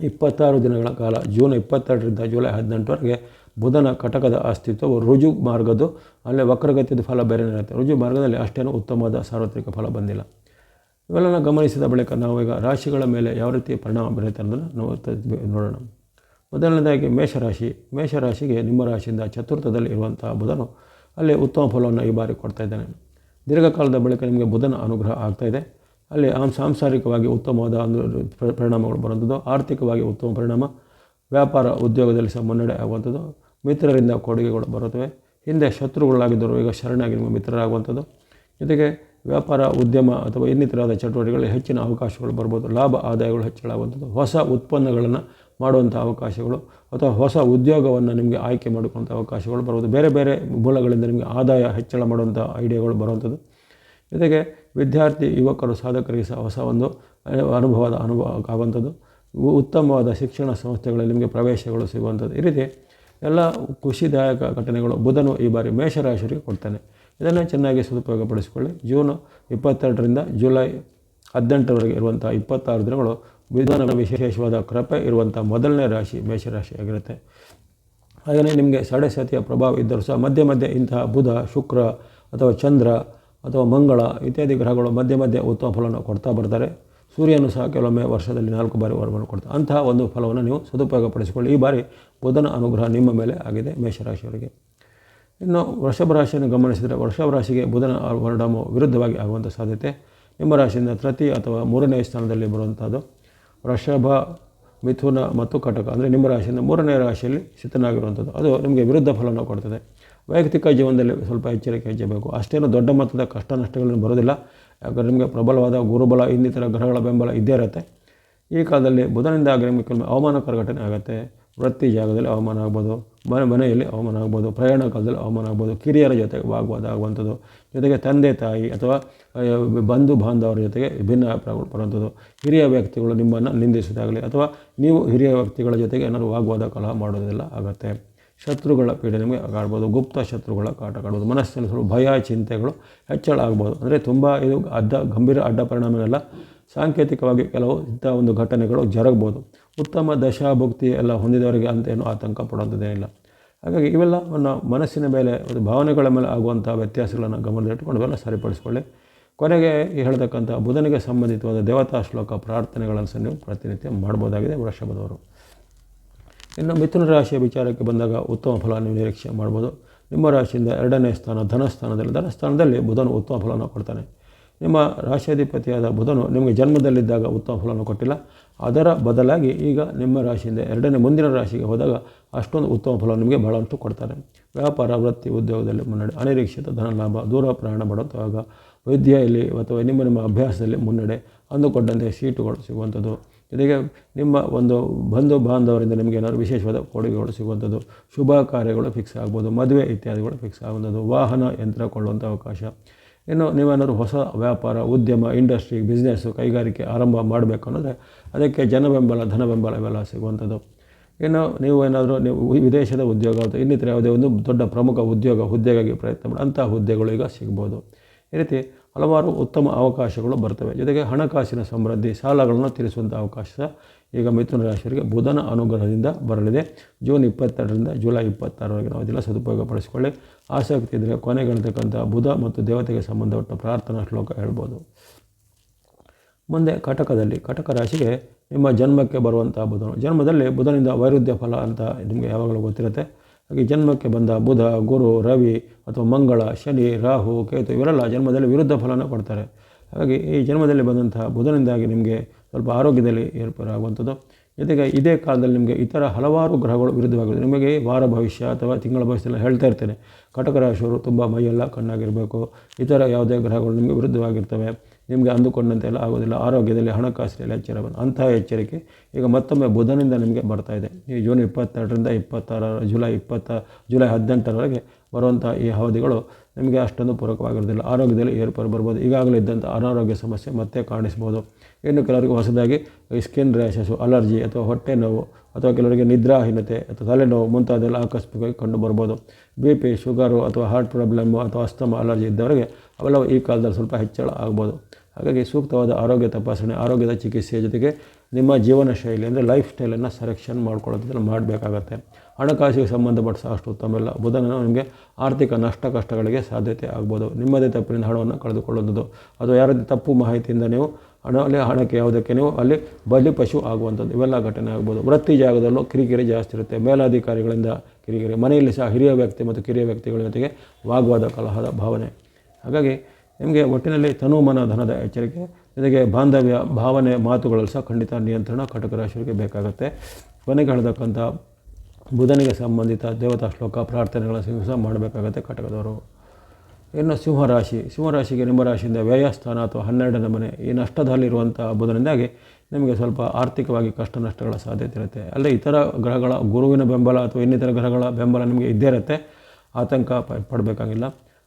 ಇಪ್ಪತ್ತಾರು ದಿನಗಳ ಕಾಲ, ಜೂನ್ ಇಪ್ಪತ್ತೆರಡರಿಂದ ಜುಲೈ ಹದಿನೆಂಟರವರೆಗೆ ಬುಧನ ಕಟಕದ ಅಸ್ತಿತ್ವವು ರುಜು ಮಾರ್ಗದ್ದು, ಅಲ್ಲೇ ವಕ್ರಗತಿಯದ ಫಲ ಬೇರೆ ಇರುತ್ತೆ. ರುಜು ಮಾರ್ಗದಲ್ಲಿ ಅಷ್ಟೇನೂ ಉತ್ತಮವಾದ ಸಾರ್ವತ್ರಿಕ ಫಲ ಬಂದಿಲ್ಲ. ಇವೆಲ್ಲ ಗಮನಿಸಿದ ಬಳಿಕ ನಾವು ಈಗ ರಾಶಿಗಳ ಮೇಲೆ ಯಾವ ರೀತಿ ಪರಿಣಾಮ ಬೀರುತ್ತೆ ಅನ್ನೋದನ್ನು ನಾವು ನೋಡೋಣ. ಮೊದಲನೇದಾಗಿ ಮೇಷರಾಶಿ. ಮೇಷರಾಶಿಗೆ ನಿಮ್ಮ ರಾಶಿಯಿಂದ ಚತುರ್ಥದಲ್ಲಿ ಇರುವಂತಹ ಬುಧನು ಅಲ್ಲಿ ಉತ್ತಮ ಫಲವನ್ನು ಈ ಬಾರಿ ಕೊಡ್ತಾ ಇದ್ದಾನೆ. ದೀರ್ಘಕಾಲದ ಬಳಿಕ ನಿಮಗೆ ಬುಧನ ಅನುಗ್ರಹ ಆಗ್ತಾಯಿದೆ ಅಲ್ಲಿ ಆ ಸಾಂಸಾರಿಕವಾಗಿ ಉತ್ತಮವಾದ ಒಂದು ಪರಿಣಾಮಗಳು ಬರುವಂಥದ್ದು. ಆರ್ಥಿಕವಾಗಿ ಉತ್ತಮ ಪರಿಣಾಮ. ವ್ಯಾಪಾರ ಉದ್ಯೋಗದಲ್ಲಿ ಸಹ ಮುನ್ನಡೆ ಆಗುವಂಥದ್ದು. ಮಿತ್ರರಿಂದ ಕೊಡುಗೆಗಳು ಬರುತ್ತವೆ. ಹಿಂದೆ ಶತ್ರುಗಳಾಗಿದ್ದರು ಈಗ ಶರಣಾಗಿ ನಿಮ್ಮ ಮಿತ್ರರಾಗುವಂಥದ್ದು. ಜೊತೆಗೆ ವ್ಯಾಪಾರ, ಉದ್ಯಮ ಅಥವಾ ಇನ್ನಿತರವಾದ ಚಟುವಟಿಕೆಗಳಲ್ಲಿ ಹೆಚ್ಚಿನ ಅವಕಾಶಗಳು ಬರ್ಬೋದು. ಲಾಭ, ಆದಾಯಗಳು ಹೆಚ್ಚಳಾಗುವಂಥದ್ದು ಹೊಸ ಉತ್ಪನ್ನಗಳನ್ನು ಮಾಡುವಂಥ ಅವಕಾಶಗಳು ಅಥವಾ ಹೊಸ ಉದ್ಯೋಗವನ್ನು ನಿಮಗೆ ಆಯ್ಕೆ ಮಾಡಿಕೊಳ್ಳುವಂಥ ಅವಕಾಶಗಳು ಬರ್ಬೋದು. ಬೇರೆ ಬೇರೆ ಮೂಲಗಳಿಂದ ನಿಮಗೆ ಆದಾಯ ಹೆಚ್ಚಳ ಮಾಡುವಂಥ ಐಡಿಯಾಗಳು ಬರುವಂಥದ್ದು. ಜೊತೆಗೆ ವಿದ್ಯಾರ್ಥಿ, ಯುವಕರು, ಸಾಧಕರಿಗೆ ಸಹ ಹೊಸ ಒಂದು ಅನುಭವದ ಅನುಭವ ಆಗುವಂಥದ್ದು. ಉತ್ತಮವಾದ ಶಿಕ್ಷಣ ಸಂಸ್ಥೆಗಳಲ್ಲಿ ನಿಮಗೆ ಪ್ರವೇಶಗಳು ಸಿಗುವಂಥದ್ದು. ಈ ರೀತಿ ಎಲ್ಲ ಖುಷಿದಾಯಕ ಘಟನೆಗಳು. ಬುಧನು ಈ ಬಾರಿ ಮೇಷರಾಶಿಯವರಿಗೆ ಕೊಡ್ತಾನೆ. ಇದನ್ನು ಚೆನ್ನಾಗಿ ಸದುಪಯೋಗಪಡಿಸಿಕೊಳ್ಳಿ. ಜೂನ್ ಇಪ್ಪತ್ತೆರಡರಿಂದ ಜುಲೈ ಹದಿನೆಂಟರವರೆಗೆ ಇರುವಂಥ ಇಪ್ಪತ್ತಾರು ದಿನಗಳು ಬುಧನ ವಿಶೇಷವಾದ ಕೃಪೆ ಇರುವಂಥ ಮೊದಲನೇ ರಾಶಿ ಮೇಷರಾಶಿ ಆಗಿರುತ್ತೆ ಹಾಗೆಯೇ ನಿಮಗೆ ಸತಿಯ ಪ್ರಭಾವ ಇದ್ದರೂ ಸಹ ಮಧ್ಯೆ ಮಧ್ಯೆ ಇಂತಹ ಬುಧ, ಶುಕ್ರ ಅಥವಾ ಚಂದ್ರ ಅಥವಾ ಮಂಗಳ ಇತ್ಯಾದಿ ಗ್ರಹಗಳು ಮಧ್ಯೆ ಮಧ್ಯೆ ಉತ್ತಮ ಫಲವನ್ನು ಕೊಡ್ತಾ ಬರ್ತಾರೆ. ಸೂರ್ಯನು ಸಹ ಕೆಲವೊಮ್ಮೆ ವರ್ಷದಲ್ಲಿ ನಾಲ್ಕು ಬಾರಿ ವರವನ್ನು ಕೊಡ್ತಾರೆ ಅಂತಹ ಒಂದು ಫಲವನ್ನು ನೀವು ಸದುಪಯೋಗಪಡಿಸಿಕೊಳ್ಳಿ. ಈ ಬಾರಿ ಬುಧನ ಅನುಗ್ರಹ ನಿಮ್ಮ ಮೇಲೆ ಆಗಿದೆ ಮೇಷರಾಶಿಯವರಿಗೆ. ಇನ್ನು ವೃಷಭ ರಾಶಿಯನ್ನು ಗಮನಿಸಿದರೆ ವೃಷಭ ರಾಶಿಗೆ ಬುಧನ ವರ್ಣಮು ವಿರುದ್ಧವಾಗಿ ಆಗುವಂಥ ಸಾಧ್ಯತೆ. ನಿಮ್ಮ ರಾಶಿಯಿಂದ ತೃತೀಯ ಅಥವಾ ಮೂರನೇ ಸ್ಥಾನದಲ್ಲಿ ಬರುವಂಥದ್ದು. ವೃಷಭ, ಮಿಥುನ ಮತ್ತು ಕಟಕ, ಅಂದರೆ ನಿಮ್ಮ ರಾಶಿಯಿಂದ ಮೂರನೇ ರಾಶಿಯಲ್ಲಿ ಸ್ಥಿತನಾಗಿರುವಂಥದ್ದು. ಅದು ನಿಮಗೆ ವಿರುದ್ಧ ಫಲವನ್ನು ಕೊಡ್ತದೆ. ವೈಯಕ್ತಿಕ ಜೀವನದಲ್ಲಿ ಸ್ವಲ್ಪ ಎಚ್ಚರಿಕೆ ಹೆಚ್ಚಬೇಕು ಅಷ್ಟೇನು ದೊಡ್ಡ ಮೊತ್ತದ ಕಷ್ಟ ನಷ್ಟಗಳನ್ನು ಬರೋದಿಲ್ಲ ಯಾಕಂದರೆ ನಿಮಗೆ ಪ್ರಬಲವಾದ ಗುರುಬಲ, ಇನ್ನಿತರ ಗ್ರಹಗಳ ಬೆಂಬಲ ಇದ್ದೇ ಇರುತ್ತೆ. ಈ ಕಾಲದಲ್ಲಿ ಬುಧನಿಂದಾಗಿ ನಿಮಗೆ ಕೆಲವೊಮ್ಮೆ ಅವಮಾನಕರ ಘಟನೆ ಆಗುತ್ತೆ. ವೃತ್ತಿ ಜಾಗದಲ್ಲಿ ಅವಮಾನ ಆಗ್ಬೋದು, ಮನೆ, ಮನೆಯಲ್ಲಿ ಅವಮಾನ ಆಗ್ಬೋದು, ಪ್ರಯಾಣ ಕಾಲದಲ್ಲಿ ಅವಮಾನ ಆಗ್ಬೋದು, ಕಿರಿಯರ ಜೊತೆ ವಾಗ್ವಾದ ಆಗುವಂಥದ್ದು, ಜೊತೆಗೆ ತಂದೆ, ತಾಯಿ ಅಥವಾ ಬಂಧು ಬಾಂಧವರ ಜೊತೆಗೆ ಭಿನ್ನ ಅಭಿಪ್ರಾಯಗಳು ಬರುವಂಥದ್ದು. ಹಿರಿಯ ವ್ಯಕ್ತಿಗಳು ನಿಮ್ಮನ್ನು ನಿಂದಿಸೋದಾಗಲಿ ಅಥವಾ ನೀವು ಹಿರಿಯ ವ್ಯಕ್ತಿಗಳ ಜೊತೆಗೆ ಏನಾದರೂ ವಾಗ್ವಾದ ಕಲಹ ಮಾಡೋದೆಲ್ಲ ಆಗುತ್ತೆ. ಶತ್ರುಗಳ ಪೀಡೆ ನಿಮಗೆ ಕಾಡ್ಬೋದು ಗುಪ್ತ ಶತ್ರುಗಳ ಕಾಟ ಕಾಡ್ಬೋದು ಮನಸ್ಸಿನ ಸ್ವಲ್ಪ ಭಯ, ಚಿಂತೆಗಳು ಹೆಚ್ಚಳ ಆಗ್ಬೋದು. ಅಂದರೆ ತುಂಬ ಇದು ಅಡ್ಡ ಗಂಭೀರ ಅಡ್ಡ ಪರಿಣಾಮಗಳೆಲ್ಲ ಸಾಂಕೇತಿಕವಾಗಿ ಕೆಲವು ಇಂಥ ಒಂದು ಘಟನೆಗಳು ಜರಗ್ಬೋದು. ಉತ್ತಮ ದಶಾಭುಕ್ತಿ ಎಲ್ಲ ಹೊಂದಿದವರಿಗೆ ಅಂತೇನು ಆತಂಕ ಪಡೋಂಥದ್ದೇನಿಲ್ಲ ಹಾಗಾಗಿ ಇವೆಲ್ಲವನ್ನು ಮನಸ್ಸಿನ ಮೇಲೆ, ಒಂದು ಭಾವನೆಗಳ ಮೇಲೆ ಆಗುವಂಥ ವ್ಯತ್ಯಾಸಗಳನ್ನು ಗಮನದಲ್ಲಿಟ್ಟುಕೊಂಡು ಇವೆಲ್ಲ ಸರಿಪಡಿಸಿಕೊಳ್ಳಿ. ಕೊನೆಗೆ ಈ ಹೇಳ್ತಕ್ಕಂಥ ಬುಧನಿಗೆ ಸಂಬಂಧಿತವಾದ ದೇವತಾ ಶ್ಲೋಕ ಪ್ರಾರ್ಥನೆಗಳನ್ನು ಸಹ ನೀವು ಪ್ರತಿನಿತ್ಯ ಮಾಡ್ಬೋದಾಗಿದೆ. ವೃಷಭದವರು ಇನ್ನು ಮಿಥುನ ರಾಶಿಯ ವಿಚಾರಕ್ಕೆ ಬಂದಾಗ ಉತ್ತಮ ಫಲ ನೀವು ನಿರೀಕ್ಷೆ ಮಾಡ್ಬೋದು. ನಿಮ್ಮ ರಾಶಿಯಿಂದ ಎರಡನೇ ಸ್ಥಾನ ಧನಸ್ಥಾನದಲ್ಲಿ ಧನಸ್ಥಾನದಲ್ಲಿ ಬುಧನು ಉತ್ತಮ ಫಲವನ್ನು ಕೊಡ್ತಾನೆ. ನಿಮ್ಮ ರಾಶಿಯಾಧಿಪತಿಯಾದ ಬುಧನು ನಿಮಗೆ ಜನ್ಮದಲ್ಲಿದ್ದಾಗ ಉತ್ತಮ ಫಲವನ್ನು ಕೊಟ್ಟಿಲ್ಲ. ಅದರ ಬದಲಾಗಿ ಈಗ ನಿಮ್ಮ ರಾಶಿಯಿಂದ ಎರಡನೇ ಮುಂದಿನ ರಾಶಿಗೆ ಹೋದಾಗ ಅಷ್ಟೊಂದು ಉತ್ತಮ ಫಲ ನಿಮಗೆ ಬಹಳಷ್ಟು ಕೊಡ್ತಾರೆ ವ್ಯಾಪಾರ, ವೃತ್ತಿ, ಉದ್ಯೋಗದಲ್ಲಿ ಮುನ್ನಡೆ, ಅನಿರೀಕ್ಷಿತ ಧನ ಲಾಭ ದೂರ ಪ್ರಯಾಣ ಮಾಡುವಾಗ ವಿದ್ಯೆಯಲ್ಲಿ ಅಥವಾ ನಿಮ್ಮ ನಿಮ್ಮ ಅಭ್ಯಾಸದಲ್ಲಿ ಮುನ್ನಡೆ ಅಂದುಕೊಂಡಂತೆ ಸೀಟುಗಳು ಸಿಗುವಂಥದ್ದು. ಜೊತೆಗೆ ನಿಮ್ಮ ಒಂದು ಬಂಧು ಬಾಂಧವರಿಂದ ನಿಮಗೆ ಏನಾದರೂ ವಿಶೇಷವಾದ ಕೊಡುಗೆಗಳು ಸಿಗುವಂಥದ್ದು, ಶುಭ ಕಾರ್ಯಗಳು ಫಿಕ್ಸ್ ಆಗ್ಬೋದು, ಮದುವೆ ಇತ್ಯಾದಿಗಳು ಫಿಕ್ಸ್ ಆಗುವಂಥದ್ದು, ವಾಹನ, ಯಂತ್ರ ಕೊಳ್ಳುವಂಥ ಅವಕಾಶ. ಇನ್ನು ನೀವೇನಾದರೂ ಹೊಸ ವ್ಯಾಪಾರ, ಉದ್ಯಮ ಇಂಡಸ್ಟ್ರಿ ಬಿಸ್ನೆಸ್ಸು ಕೈಗಾರಿಕೆ ಆರಂಭ ಮಾಡಬೇಕು ಅನ್ನೋದ್ರೆ ಅದಕ್ಕೆ ಜನ ಬೆಂಬಲ, ಧನ ಬೆಂಬಲ ಇವೆಲ್ಲ ಸಿಗುವಂಥದ್ದು. ಇನ್ನು ನೀವು ಏನಾದರೂ ನೀವು ವಿದೇಶದ ಉದ್ಯೋಗ ಅಥವಾ ಇನ್ನಿತರ ಯಾವುದೇ ಒಂದು ದೊಡ್ಡ ಪ್ರಮುಖ ಉದ್ಯೋಗ, ಹುದ್ದೆಗಾಗಿ ಪ್ರಯತ್ನ ಮಾಡಿ, ಅಂತಹ ಹುದ್ದೆಗಳು ಈಗ ಸಿಗ್ಬೋದು. ಈ ರೀತಿ ಹಲವಾರು ಉತ್ತಮ ಅವಕಾಶಗಳು ಬರ್ತವೆ. ಜೊತೆಗೆ ಹಣಕಾಸಿನ ಸಮೃದ್ಧಿ, ಸಾಲಗಳನ್ನು ತೀರಿಸುವಂಥ ಅವಕಾಶ ಈಗ ಮಿಥುನ ರಾಶಿಯವರಿಗೆ ಬುಧನ ಅನುಗ್ರಹದಿಂದ ಬರಲಿದೆ. ಜೂನ್ ಇಪ್ಪತ್ತೆರಡರಿಂದ ಜುಲೈ ಇಪ್ಪತ್ತಾರವರೆಗೆ ನಾವು ಇದೆಲ್ಲ ಸದುಪಯೋಗಪಡಿಸಿಕೊಳ್ಳಿ ಆಸಕ್ತಿ ಇದ್ದರೆ ಕೊನೆಗಳಿರ್ತಕ್ಕಂಥ ಬುಧ ಮತ್ತು ದೇವತೆಗೆ ಸಂಬಂಧಪಟ್ಟ ಪ್ರಾರ್ಥನಾ ಶ್ಲೋಕ ಹೇಳ್ಬೋದು. ಮುಂದೆ ಕಟಕದಲ್ಲಿ, ಕಟಕ ರಾಶಿಗೆ ನಿಮ್ಮ ಜನ್ಮಕ್ಕೆ ಬರುವಂಥ ಬುಧನು. ಜನ್ಮದಲ್ಲಿ ಬುಧನಿಂದ ವೈರುಧ್ಯ ಫಲ ಅಂತ ನಿಮಗೆ ಯಾವಾಗಲೂ ಗೊತ್ತಿರುತ್ತೆ. ಹಾಗೆ ಜನ್ಮಕ್ಕೆ ಬಂದ ಬುಧ, ಗುರು, ರವಿ ಅಥವಾ ಮಂಗಳ, ಶನಿ, ರಾಹು, ಕೇತು ಇವರೆಲ್ಲ ಜನ್ಮದಲ್ಲಿ ವಿರುದ್ಧ ಫಲನ ಕೊಡ್ತಾರೆ. ಹಾಗಾಗಿ ಈ ಜನ್ಮದಲ್ಲಿ ಬಂದಂತಹ ಬುಧನಿಂದಾಗಿ ನಿಮಗೆ ಸ್ವಲ್ಪ ಆರೋಗ್ಯದಲ್ಲಿ ಏರ್ಪಾರಾಗುವಂಥದ್ದು ಜೊತೆಗೆ ಇದೇ ಕಾಲದಲ್ಲಿ ನಿಮಗೆ ಇತರ ಹಲವಾರು ಗ್ರಹಗಳು ವಿರುದ್ಧವಾಗಿದೆ ನಿಮಗೆ ವಾರ ಭವಿಷ್ಯ ಅಥವಾ ತಿಂಗಳ ಭವಿಷ್ಯದಲ್ಲಿ ಹೇಳ್ತಾ ಇರ್ತೇನೆ. ಕಟಕ ರಾಶಿಯವರು ತುಂಬ ಮೈಯೆಲ್ಲ ಕಣ್ಣಾಗಿರಬೇಕು. ಇತರ ಯಾವುದೇ ಗ್ರಹಗಳು ನಿಮಗೆ ವಿರುದ್ಧವಾಗಿರ್ತವೆ. ನಿಮಗೆ ಅಂದುಕೊಂಡಂತೆ ಎಲ್ಲ ಆಗೋದಿಲ್ಲ, ಆರೋಗ್ಯದಲ್ಲಿ ಹಣಕಾಸಿನಲ್ಲಿ ಎಚ್ಚರ ಅಂತಹ ಎಚ್ಚರಿಕೆ ಈಗ ಮತ್ತೊಮ್ಮೆ ಬುಧನಿಂದ ನಿಮಗೆ ಬರ್ತಾ ಇದೆ. ಈ ಜೂನ್ ಇಪ್ಪತ್ತೆರಡರಿಂದ ಇಪ್ಪತ್ತಾರ, ಜುಲೈ ಇಪ್ಪತ್ತ, ಜುಲೈ ಹದಿನೆಂಟರವರೆಗೆ ಬರುವಂಥ ಈ ಅವಧಿಗಳು ನಿಮಗೆ ಅಷ್ಟೊಂದು ಪೂರಕವಾಗಿರೋದಿಲ್ಲ ಆರೋಗ್ಯದಲ್ಲಿ ಏರ್ಪಾಡು ಬರ್ಬೋದು. ಈಗಾಗಲೇ ಇದ್ದಂಥ ಅನಾರೋಗ್ಯ ಸಮಸ್ಯೆ ಮತ್ತೆ ಕಾಣಿಸ್ಬೋದು. ಇನ್ನು ಕೆಲವರಿಗೆ ಹೊಸದಾಗಿ ಸ್ಕಿನ್ ರ್ಯಾಷಸ್ಸು ಅಲರ್ಜಿ ಅಥವಾ ಹೊಟ್ಟೆ ನೋವು ಅಥವಾ ಕೆಲವರಿಗೆ ನಿದ್ರಾಹೀನತೆ ಅಥವಾ ತಲೆನೋವು ಮುಂತಾದೆಲ್ಲ ಆಕಸ್ಮಿಕವಾಗಿ ಕಂಡು ಬರ್ಬೋದು. ಬಿ ಪಿ ಶುಗರು ಅಥವಾ ಹಾರ್ಟ್ ಪ್ರಾಬ್ಲಮ್ಮು ಅಥವಾ ಅಸ್ತಮ ಅಲರ್ಜಿ ಇದ್ದವರಿಗೆ ಅವೆಲ್ಲವೂ ಈ ಕಾಲದಲ್ಲಿ ಸ್ವಲ್ಪ ಹೆಚ್ಚಳ ಆಗ್ಬೋದು. ಹಾಗಾಗಿ ಸೂಕ್ತವಾದ ಆರೋಗ್ಯ ತಪಾಸಣೆ, ಆರೋಗ್ಯದ ಚಿಕಿತ್ಸೆಯ ಜೊತೆಗೆ ನಿಮ್ಮ ಜೀವನ ಶೈಲಿ ಅಂದರೆ ಲೈಫ್ ಸ್ಟೈಲನ್ನು ಸೆಲೆಕ್ಷನ್ ಮಾಡ್ಕೊಳ್ಳೋದನ್ನು ಮಾಡಬೇಕಾಗತ್ತೆ. ಹಣಕಾಸಿಗೆ ಸಂಬಂಧಪಟ್ಟ ಅಷ್ಟು ಉತ್ತಮ ಇಲ್ಲ. ಬುಧನ ನಿಮಗೆ ಆರ್ಥಿಕ ನಷ್ಟ ಕಷ್ಟಗಳಿಗೆ ಸಾಧ್ಯತೆ ಆಗ್ಬೋದು. ನಿಮ್ಮದೇ ತಪ್ಪಿನಿಂದ ಹಣವನ್ನು ಕಳೆದುಕೊಳ್ಳುವುದು. ಅಥವಾ ಯಾರದೇ ತಪ್ಪು ಮಾಹಿತಿಯಿಂದ ನೀವು ಹಣ, ಅಲ್ಲಿ ಹಣಕ್ಕೆ ಯಾವುದಕ್ಕೆ ನೀವು ಅಲ್ಲಿ ಬಲಿ ಪಶು ಆಗುವಂಥದ್ದು. ಇವೆಲ್ಲ ಘಟನೆ ಆಗ್ಬೋದು. ವೃತ್ತಿ ಜಾಗದಲ್ಲೂ ಕಿರಿಕಿರಿ ಜಾಸ್ತಿ ಇರುತ್ತೆ. ಮೇಲಾಧಿಕಾರಿಗಳಿಂದ ಕಿರಿಕಿರಿ. ಮನೆಯಲ್ಲಿ ಸಹ ಹಿರಿಯ ವ್ಯಕ್ತಿ ಮತ್ತು ಕಿರಿಯ ವ್ಯಕ್ತಿಗಳ ಜೊತೆಗೆ ವಾಗ್ವಾದ ಕಲಹದ ಭಾವನೆ. ಹಾಗಾಗಿ ನಿಮಗೆ ಒಟ್ಟಿನಲ್ಲಿ ತನುಮನ ಧನದ ಎಚ್ಚರಿಕೆ ಜೊತೆಗೆ ಬಾಂಧವ್ಯ, ಭಾವನೆ, ಮಾತುಗಳಲ್ಲಿ ಸಹ ಖಂಡಿತ ನಿಯಂತ್ರಣ ಕಟಕ ರಾಶಿಗೆ ಬೇಕಾಗುತ್ತೆ. ಕೊನೆಗೆ ಹೇಳ್ತಕ್ಕಂಥ ಬುಧನಿಗೆ ಸಂಬಂಧಿತ ದೇವತಾ ಶ್ಲೋಕ ಪ್ರಾರ್ಥನೆಗಳನ್ನು ಸಹ ಮಾಡಬೇಕಾಗತ್ತೆ ಕಟಕದವರು. ಇನ್ನು ಸಿಂಹರಾಶಿ, ಸಿಂಹರಾಶಿಗೆ ನಿಮ್ಮ ರಾಶಿಯಿಂದ ವ್ಯಯಸ್ಥಾನ ಅಥವಾ ಹನ್ನೆರಡನೇ ಮನೆ ಈ ನಷ್ಟದಲ್ಲಿರುವಂಥ ಬುಧನಿಂದಾಗಿ ನಿಮಗೆ ಸ್ವಲ್ಪ ಆರ್ಥಿಕವಾಗಿ ಕಷ್ಟ ನಷ್ಟಗಳ ಸಾಧ್ಯತೆ ಇರುತ್ತೆ. ಅಲ್ಲೇ ಇತರ ಗ್ರಹಗಳ ಗುರುವಿನ ಬೆಂಬಲ ಅಥವಾ ಇನ್ನಿತರ ಗ್ರಹಗಳ ಬೆಂಬಲ ನಿಮಗೆ ಇದ್ದೇ ಇರುತ್ತೆ. ಆತಂಕ ಪಡಬೇಕಾಗಿಲ್ಲ.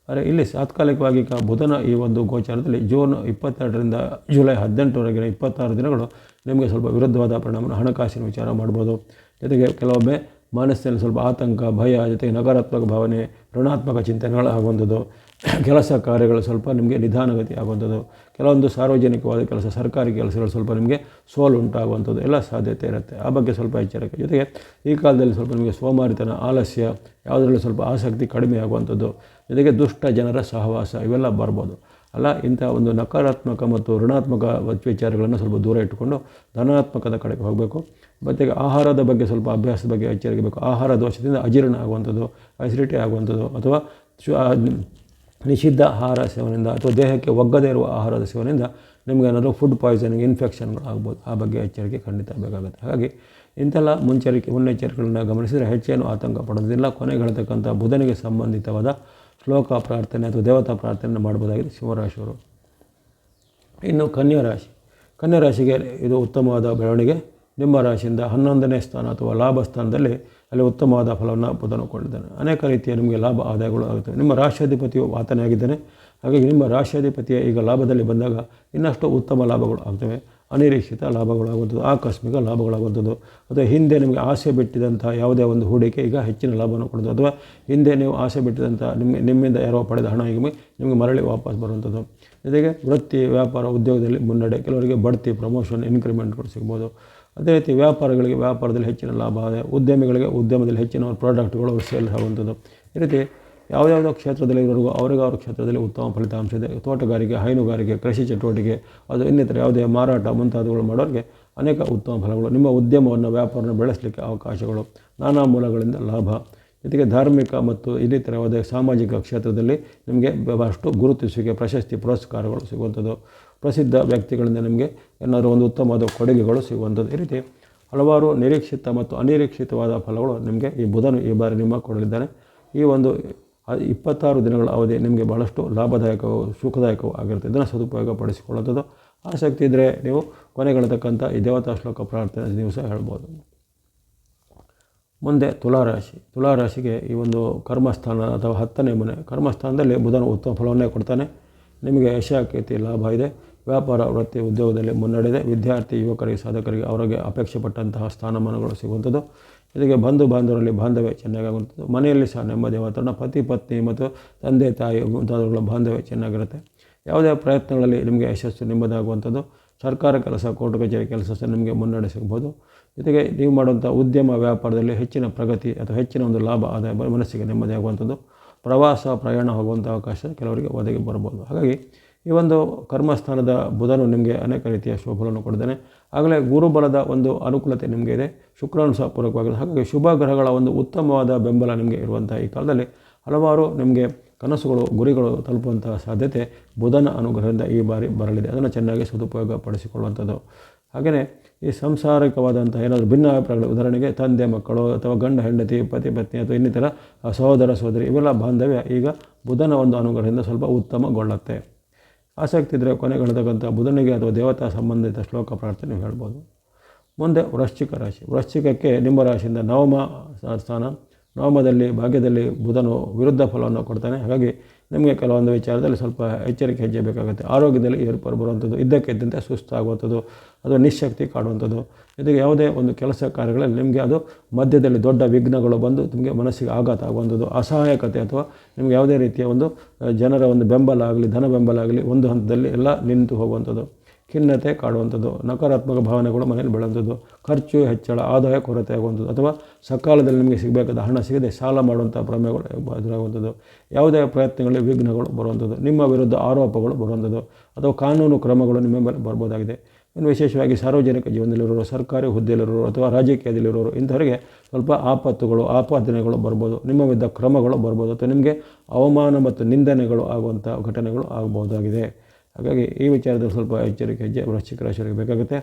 ಆದರೆ ಇಲ್ಲಿ ತಾತ್ಕಾಲಿಕವಾಗಿ ಬುಧನ ಈ ಒಂದು ಗೋಚಾರದಲ್ಲಿ ಜೂನ್ ಇಪ್ಪತ್ತೆರಡರಿಂದ ಜುಲೈ ಹದಿನೆಂಟರವರೆಗಿನ ಇಪ್ಪತ್ತಾರು ದಿನಗಳು ನಿಮಗೆ ಸ್ವಲ್ಪ ವಿರುದ್ಧವಾದ ಪರಿಣಾಮ ಹಣಕಾಸಿನ ವಿಚಾರ ಮಾಡ್ಬೋದು. ಜೊತೆಗೆ ಕೆಲವೊಮ್ಮೆ ಮನಸ್ಸಿನಲ್ಲಿ ಸ್ವಲ್ಪ ಆತಂಕ, ಭಯ, ಜೊತೆಗೆ ನಕಾರಾತ್ಮಕ ಭಾವನೆ, ಋಣಾತ್ಮಕ ಚಿಂತನೆಗಳು ಆಗುವಂಥದ್ದು. ಕೆಲಸ ಕಾರ್ಯಗಳು ಸ್ವಲ್ಪ ನಿಮಗೆ ನಿಧಾನಗತಿ ಆಗುವಂಥದ್ದು. ಕೆಲವೊಂದು ಸಾರ್ವಜನಿಕವಾದ ಕೆಲಸ, ಸರ್ಕಾರಿ ಕೆಲಸಗಳು ಸ್ವಲ್ಪ ನಿಮಗೆ ಸೋಲು ಉಂಟಾಗುವಂಥದ್ದು. ಎಲ್ಲ ಸಾಧ್ಯತೆ ಇರುತ್ತೆ. ಆ ಬಗ್ಗೆ ಸ್ವಲ್ಪ ಎಚ್ಚರಿಕೆ. ಜೊತೆಗೆ ಈ ಕಾಲದಲ್ಲಿ ಸ್ವಲ್ಪ ನಿಮಗೆ ಸೋಮಾರಿತನ, ಆಲಸ್ಯ, ಯಾವುದರಲ್ಲಿ ಸ್ವಲ್ಪ ಆಸಕ್ತಿ ಕಡಿಮೆ ಆಗುವಂಥದ್ದು. ಜೊತೆಗೆ ದುಷ್ಟ ಜನರ ಸಹವಾಸ, ಇವೆಲ್ಲ ಬರ್ಬೋದು. ಅಲ್ಲ, ಇಂಥ ಒಂದು ನಕಾರಾತ್ಮಕ ಮತ್ತು ಋಣಾತ್ಮಕ ವಿಚಾರಗಳನ್ನು ಸ್ವಲ್ಪ ದೂರ ಇಟ್ಟುಕೊಂಡು ಧನಾತ್ಮಕದ ಕಡೆಗೆ ಹೋಗಬೇಕು. ಮತ್ತು ಆಹಾರದ ಬಗ್ಗೆ ಸ್ವಲ್ಪ ಅಭ್ಯಾಸದ ಬಗ್ಗೆ ಎಚ್ಚರಿಕೆ ಆಹಾರ ದೋಷದಿಂದ ಅಜೀರ್ಣ ಆಗುವಂಥದ್ದು ಅಸಿಡಿಟಿ ಆಗುವಂಥದ್ದು, ಅಥವಾ ನಿಷಿದ್ಧ ಆಹಾರ ಸೇವನೆಯಿಂದ ಅಥವಾ ದೇಹಕ್ಕೆ ಒಗ್ಗದೇ ಇರುವ ಆಹಾರದ ಸೇವನೆಯಿಂದ ನಿಮಗೇನಾದರೂ ಫುಡ್ ಪಾಯ್ಸನಿಂಗ್ ಇನ್ಫೆಕ್ಷನ್ಗಳು ಆಗ್ಬೋದು. ಆ ಬಗ್ಗೆ ಎಚ್ಚರಿಕೆ ಖಂಡಿತ ಬೇಕಾಗುತ್ತೆ. ಹಾಗಾಗಿ ಇಂಥೆಲ್ಲ ಮುಂಚರಿಕೆ ಮುನ್ನೆಚ್ಚರಿಕೆಗಳನ್ನ ಗಮನಿಸಿದರೆ ಹೆಚ್ಚೇನು ಆತಂಕ ಪಡೋದಿಲ್ಲ. ಕೊನೆಗೆ ಹೇಳ್ತಕ್ಕಂಥ ಬುಧನಿಗೆ ಸಂಬಂಧಿತವಾದ ಶ್ಲೋಕ ಪ್ರಾರ್ಥನೆ ಅಥವಾ ದೇವತಾ ಪ್ರಾರ್ಥನೆ ಮಾಡ್ಬೋದಾಗಿದೆ ಶಿವರಾಶಿಯವರು. ಇನ್ನು ಕನ್ಯಾ ರಾಶಿ ಕನ್ಯಾ ರಾಶಿಗೆ ಇದು ಉತ್ತಮವಾದ ಬೆಳವಣಿಗೆ. ನಿಮ್ಮ ರಾಶಿಯಿಂದ ಹನ್ನೊಂದನೇ ಸ್ಥಾನ ಅಥವಾ ಲಾಭ ಸ್ಥಾನದಲ್ಲಿ ಅಲ್ಲಿ ಉತ್ತಮವಾದ ಫಲವನ್ನು ಬದಲು ಕೊಂಡಿದ್ದಾನೆ ಅನೇಕ ರೀತಿಯ ನಿಮಗೆ ಲಾಭ ಆದಾಯಗಳು ಆಗುತ್ತವೆ. ನಿಮ್ಮ ರಾಷ್ಟ್ರಾಧಿಪತಿಯು ಆತನೇ ಆಗಿದ್ದಾನೆ ಹಾಗಾಗಿ ನಿಮ್ಮ ರಾಷ್ಟ್ರಾಧಿಪತಿಯ ಈಗ ಲಾಭದಲ್ಲಿ ಬಂದಾಗ ಇನ್ನಷ್ಟು ಉತ್ತಮ ಲಾಭಗಳು ಆಗ್ತವೆ. ಅನಿರೀಕ್ಷಿತ ಲಾಭಗಳಾಗುವಂಥದ್ದು, ಆಕಸ್ಮಿಕ ಲಾಭಗಳಾಗುವಂಥದ್ದು. ಅಥವಾ ಹಿಂದೆ ನಿಮಗೆ ಆಸೆ ಬಿಟ್ಟಿದಂಥ ಯಾವುದೇ ಒಂದು ಹೂಡಿಕೆ, ಈಗ ಹೆಚ್ಚಿನ ಲಾಭವನ್ನು ಕೊಡೋದು ಅಥವಾ ಹಿಂದೆ ನೀವು ಆಸೆ ಬಿಟ್ಟಿದಂಥ ನಿಮ್ಮ, ನಿಮ್ಮಿಂದ ಯಾರೋ ಪಡೆದ ಹಣ, ಈಗ ನಿಮಗೆ ಮರಳಿ ವಾಪಸ್ ಬರುವಂಥದ್ದು. ಜೊತೆಗೆ ವೃತ್ತಿ, ವ್ಯಾಪಾರ ಉದ್ಯೋಗದಲ್ಲಿ ಮುನ್ನಡೆ, ಕೆಲವರಿಗೆ ಬಡ್ತಿ ಪ್ರಮೋಷನ್ ಇನ್ಕ್ರಿಮೆಂಟ್ಗಳು ಸಿಗ್ಬೋದು. ಅದೇ ರೀತಿ ವ್ಯಾಪಾರಗಳಿಗೆ ವ್ಯಾಪಾರದಲ್ಲಿ ಹೆಚ್ಚಿನ ಲಾಭ, ಉದ್ಯಮಿಗಳಿಗೆ ಉದ್ಯಮದಲ್ಲಿ ಹೆಚ್ಚಿನ ಪ್ರಾಡಕ್ಟ್ಗಳು ಸೇಲ್ ಆಗುವಂಥದ್ದು. ಈ ರೀತಿ ಯಾವುದ್ಯಾವುದೋ ಕ್ಷೇತ್ರದಲ್ಲಿ ಇರೋರಿಗೂ ಅವರಿಗೆ ಅವ್ರ ಕ್ಷೇತ್ರದಲ್ಲಿ ಉತ್ತಮ ಫಲಿತಾಂಶ ಇದೆ. ತೋಟಗಾರಿಕೆ, ಹೈನುಗಾರಿಕೆ, ಕೃಷಿ ಚಟುವಟಿಕೆ, ಅದು ಇನ್ನಿತರ ಯಾವುದೇ ಮಾರಾಟ ಮುಂತಾದವುಗಳು ಮಾಡೋರಿಗೆ ಅನೇಕ ಉತ್ತಮ ಫಲಗಳು. ನಿಮ್ಮ ಉದ್ಯಮವನ್ನು, ವ್ಯಾಪಾರವನ್ನು ಬೆಳೆಸಲಿಕ್ಕೆ ಅವಕಾಶಗಳು. ನಾನಾ ಮೂಲಗಳಿಂದ ಲಾಭ. ಜೊತೆಗೆ ಧಾರ್ಮಿಕ ಮತ್ತು ಇನ್ನಿತರವಾದ ಸಾಮಾಜಿಕ ಕ್ಷೇತ್ರದಲ್ಲಿ ನಿಮಗೆ ಬಹಳಷ್ಟು ಗುರುತಿಸುವಿಕೆ, ಪ್ರಶಸ್ತಿ, ಪುರಸ್ಕಾರಗಳು ಸಿಗುವಂಥದ್ದು. ಪ್ರಸಿದ್ಧ ವ್ಯಕ್ತಿಗಳಿಂದ ನಿಮಗೆ ಏನಾದರೂ ಒಂದು ಉತ್ತಮವಾದ ಕೊಡುಗೆಗಳು ಸಿಗುವಂಥದ್ದು. ಈ ರೀತಿ ಹಲವಾರು ನಿರೀಕ್ಷಿತ ಮತ್ತು ಅನಿರೀಕ್ಷಿತವಾದ ಫಲಗಳು ನಿಮಗೆ ಈ ಬುಧನು ಈ ಬಾರಿ ನಿಮ್ಮ ಕೊಡಲಿದ್ದಾನೆ. ಈ ಒಂದು ಇಪ್ಪತ್ತಾರು ದಿನಗಳ ಅವಧಿ ನಿಮಗೆ ಬಹಳಷ್ಟು ಲಾಭದಾಯಕವೂ, ಸುಖದಾಯಕವೂ ಆಗಿರುತ್ತೆ. ಇದನ್ನು ಸದುಪಯೋಗ ಪಡಿಸಿಕೊಳ್ಳುವಂಥದ್ದು ಆಸಕ್ತಿ ಇದ್ದರೆ ನೀವು ಕೊನೆಗಳಿರ್ತಕ್ಕಂಥ ಈ ದೇವತಾ ಶ್ಲೋಕ ಪ್ರಾರ್ಥನೆ ನೀವು ಸಹ ಹೇಳ್ಬೋದು. ಮುಂದೆ ತುಲಾರಾಶಿ. ತುಲಾರಾಶಿಗೆ ಈ ಒಂದು ಕರ್ಮಸ್ಥಾನ ಅಥವಾ ಹತ್ತನೇ ಮನೆ, ಕರ್ಮಸ್ಥಾನದಲ್ಲಿ ಬುಧನ ಉತ್ತಮ ಫಲವನ್ನೇ ಕೊಡ್ತಾನೆ. ನಿಮಗೆ ಯಶಾಕೀರ್ತಿ ಲಾಭ ಇದೆ. ವ್ಯಾಪಾರ, ವೃತ್ತಿ, ಉದ್ಯೋಗದಲ್ಲಿ ಮುನ್ನಡೆದೆ. ವಿದ್ಯಾರ್ಥಿ, ಯುವಕರಿಗೆ, ಸಾಧಕರಿಗೆ ಅವರಿಗೆ ಅಪೇಕ್ಷೆಪಟ್ಟಂತಹ ಸ್ಥಾನಮಾನಗಳು ಸಿಗುವಂಥದ್ದು. ಜೊತೆಗೆ ಬಂಧು ಬಾಂಧವರಲ್ಲಿ ಬಾಂಧವ್ಯ ಚೆನ್ನಾಗಾಗುವಂಥದ್ದು. ಮನೆಯಲ್ಲಿ ಸಹ ನೆಮ್ಮದಿ ವಾತಾವರಣ, ಪತಿ ಪತ್ನಿ ಮತ್ತು ತಂದೆ ತಾಯಿ ಮುಂತಾದವುಗಳ ಬಾಂಧವ್ಯ ಚೆನ್ನಾಗಿರುತ್ತೆ. ಯಾವುದೇ ಪ್ರಯತ್ನಗಳಲ್ಲಿ ನಿಮಗೆ ಯಶಸ್ಸು ನೆಮ್ಮದಾಗುವಂಥದ್ದು. ಸರ್ಕಾರ ಕೆಲಸ, ಕೋರ್ಟ್ ಕಚೇರಿ ಕೆಲಸ ಸಹ ನಿಮಗೆ ಮುನ್ನಡೆ ಸಿಗ್ಬೋದು ಜೊತೆಗೆ ನೀವು ಮಾಡುವಂಥ ಉದ್ಯಮ ವ್ಯಾಪಾರದಲ್ಲಿ ಹೆಚ್ಚಿನ ಪ್ರಗತಿ ಅಥವಾ ಹೆಚ್ಚಿನ ಒಂದು ಲಾಭ ಆದಾಯ ಮನಸ್ಸಿಗೆ ನೆಮ್ಮದಿ ಆಗುವಂಥದ್ದು ಪ್ರವಾಸ, ಪ್ರಯಾಣ ಹೋಗುವಂಥ ಅವಕಾಶ ಕೆಲವರಿಗೆ ಒದಗಿ ಬರ್ಬೋದು ಹಾಗಾಗಿ ಈ ಒಂದು ಕರ್ಮಸ್ಥಾನದ ಬುಧನು ನಿಮಗೆ ಅನೇಕ ರೀತಿಯ ಶೋಭಲನ್ನು ಕೊಡ್ತಾನೆ ಆಗಲೇ ಗುರುಬಲದ ಒಂದು ಅನುಕೂಲತೆ ನಿಮಗೆ ಇದೆ. ಶುಕ್ರನು ಸಹ ಪೂರಕವಾಗಿದೆ. ಹಾಗಾಗಿ ಶುಭ ಗ್ರಹಗಳ ಒಂದು ಉತ್ತಮವಾದ ಬೆಂಬಲ ನಿಮಗೆ ಇರುವಂಥ ಈ ಕಾಲದಲ್ಲಿ ಹಲವಾರು ನಿಮಗೆ ಕನಸುಗಳು, ಗುರಿಗಳು ತಲುಪುವಂತಹ ಸಾಧ್ಯತೆ ಬುಧನ ಅನುಗ್ರಹದಿಂದ ಈ ಬಾರಿ ಬರಲಿದೆ. ಅದನ್ನು ಚೆನ್ನಾಗಿ ಸದುಪಯೋಗ ಪಡಿಸಿಕೊಳ್ಳುವಂಥದ್ದು. ಹಾಗೆಯೇ ಈ ಸಂಸಾರಿಕವಾದಂಥ ಏನಾದರೂ ಭಿನ್ನ ಅಭಿಪ್ರಾಯಗಳು, ಉದಾಹರಣೆಗೆ ತಂದೆ, ಮಕ್ಕಳು ಅಥವಾ ಗಂಡ, ಹೆಂಡತಿ, ಪತಿ, ಪತ್ನಿ ಅಥವಾ ಇನ್ನಿತರ ಸಹೋದರ, ಸಹೋದರಿ ಇವೆಲ್ಲ ಬಾಂಧವ್ಯ ಈಗ ಬುಧನ ಒಂದು ಅನುಗ್ರಹದಿಂದ ಸ್ವಲ್ಪ ಉತ್ತಮಗೊಳ್ಳುತ್ತೆ. ಆಸಕ್ತಿ ಇದ್ದರೆ ಕೊನೆಗಳಿರ್ತಕ್ಕಂಥ ಬುಧನಿಗೆ ಅಥವಾ ದೇವತಾ ಸಂಬಂಧಿತ ಶ್ಲೋಕ ಪ್ರಾರ್ಥನೆ ಹೇಳ್ಬೋದು. ಮುಂದೆ ವೃಶ್ಚಿಕ ರಾಶಿ. ವೃಶ್ಚಿಕಕ್ಕೆ ನಿಮ್ಮ ರಾಶಿಯಿಂದ ನವಮ ಸ್ಥಾನ. ನವಮದಲ್ಲಿ ಭಾಗ್ಯದಲ್ಲಿ ಬುಧನು ವಿರುದ್ಧ ಫಲವನ್ನು ಕೊಡ್ತಾನೆ. ಹಾಗಾಗಿ ನಿಮಗೆ ಕೆಲವೊಂದು ವಿಚಾರದಲ್ಲಿ ಸ್ವಲ್ಪ ಎಚ್ಚರಿಕೆ ಹೆಜ್ಜೆ ಬೇಕಾಗುತ್ತೆ ಆರೋಗ್ಯದಲ್ಲಿ ಏರ್ಪಾಡು ಬರುವಂಥದ್ದು, ಇದ್ದಕ್ಕಿದ್ದಂತೆ ಸುಸ್ತಾಗುವಂಥದ್ದು ಅದು ನಿಶಕ್ತಿ ಕಾಡುವಂಥದ್ದು. ಜೊತೆಗೆ ಯಾವುದೇ ಒಂದು ಕೆಲಸ ಕಾರ್ಯಗಳಲ್ಲಿ ನಿಮಗೆ ಅದು ಮಧ್ಯದಲ್ಲಿ ದೊಡ್ಡ ವಿಘ್ನಗಳು ಬಂದು ನಿಮಗೆ ಮನಸ್ಸಿಗೆ ಆಘಾತ ಆಗುವಂಥದ್ದು. ಅಸಹಾಯಕತೆ ಅಥವಾ ನಿಮಗೆ ಯಾವುದೇ ರೀತಿಯ ಒಂದು ಜನರ ಒಂದು ಬೆಂಬಲ ಆಗಲಿ, ಧನ ಬೆಂಬಲ ಆಗಲಿ ಒಂದು ಹಂತದಲ್ಲಿ ಎಲ್ಲ ನಿಂತು ಹೋಗುವಂಥದ್ದು. ಖಿನ್ನತೆ ಕಾಡುವಂಥದ್ದು, ನಕಾರಾತ್ಮಕ ಭಾವನೆಗಳು ಮನೆಯಲ್ಲಿ ಬೆಳೆಯುವಂಥದ್ದು, ಖರ್ಚು, ಹೆಚ್ಚಳ, ಆದಾಯ ಕೊರತೆ ಆಗುವಂಥದ್ದು ಅಥವಾ ಸಕಾಲದಲ್ಲಿ ನಿಮಗೆ ಸಿಗಬೇಕಾದ ಹಣ ಸಿಗದೆ ಸಾಲ ಮಾಡುವಂಥ ಪ್ರಮೇಯಗಳು ಎದುರಾಗುವಂಥದ್ದು. ಯಾವುದೇ ಪ್ರಯತ್ನಗಳಲ್ಲಿ ವಿಘ್ನಗಳು ಬರುವಂಥದ್ದು. ನಿಮ್ಮ ವಿರುದ್ಧ ಆರೋಪಗಳು ಬರುವಂಥದ್ದು. ಅಥವಾ ಕಾನೂನು ಕ್ರಮಗಳು ನಿಮ್ಮ ಮೇಲೆ ಬರ್ಬೋದಾಗಿದೆ. ಇನ್ನು ವಿಶೇಷವಾಗಿ ಸಾರ್ವಜನಿಕ ಜೀವನದಲ್ಲಿರೋರು ಸರ್ಕಾರಿ ಹುದ್ದೆಯಲ್ಲಿರೋರು ಅಥವಾ ರಾಜಕೀಯದಲ್ಲಿರೋರು ಇಂಥವರಿಗೆ ಸ್ವಲ್ಪ ಆಪತ್ತುಗಳು, ಆಪಾದನೆಗಳು ಬರ್ಬೋದು ನಿಮ್ಮ ವಿರುದ್ಧ ಕ್ರಮಗಳು ಬರ್ಬೋದು ಅಥವಾ ನಿಮಗೆ ಅವಮಾನ ಮತ್ತು ನಿಂದನೆಗಳು ಆಗುವಂಥ ಘಟನೆಗಳು ಆಗಬಹುದಾಗಿದೆ ಹಾಗಾಗಿ ಈ ವಿಚಾರದಲ್ಲಿ ಸ್ವಲ್ಪ ಎಚ್ಚರಿಕೆ ಹೆಜ್ಜೆ ವೃಶ್ಚಿಕ ರಾಶಿಯವರಿಗೆ ಬೇಕಾಗುತ್ತೆ.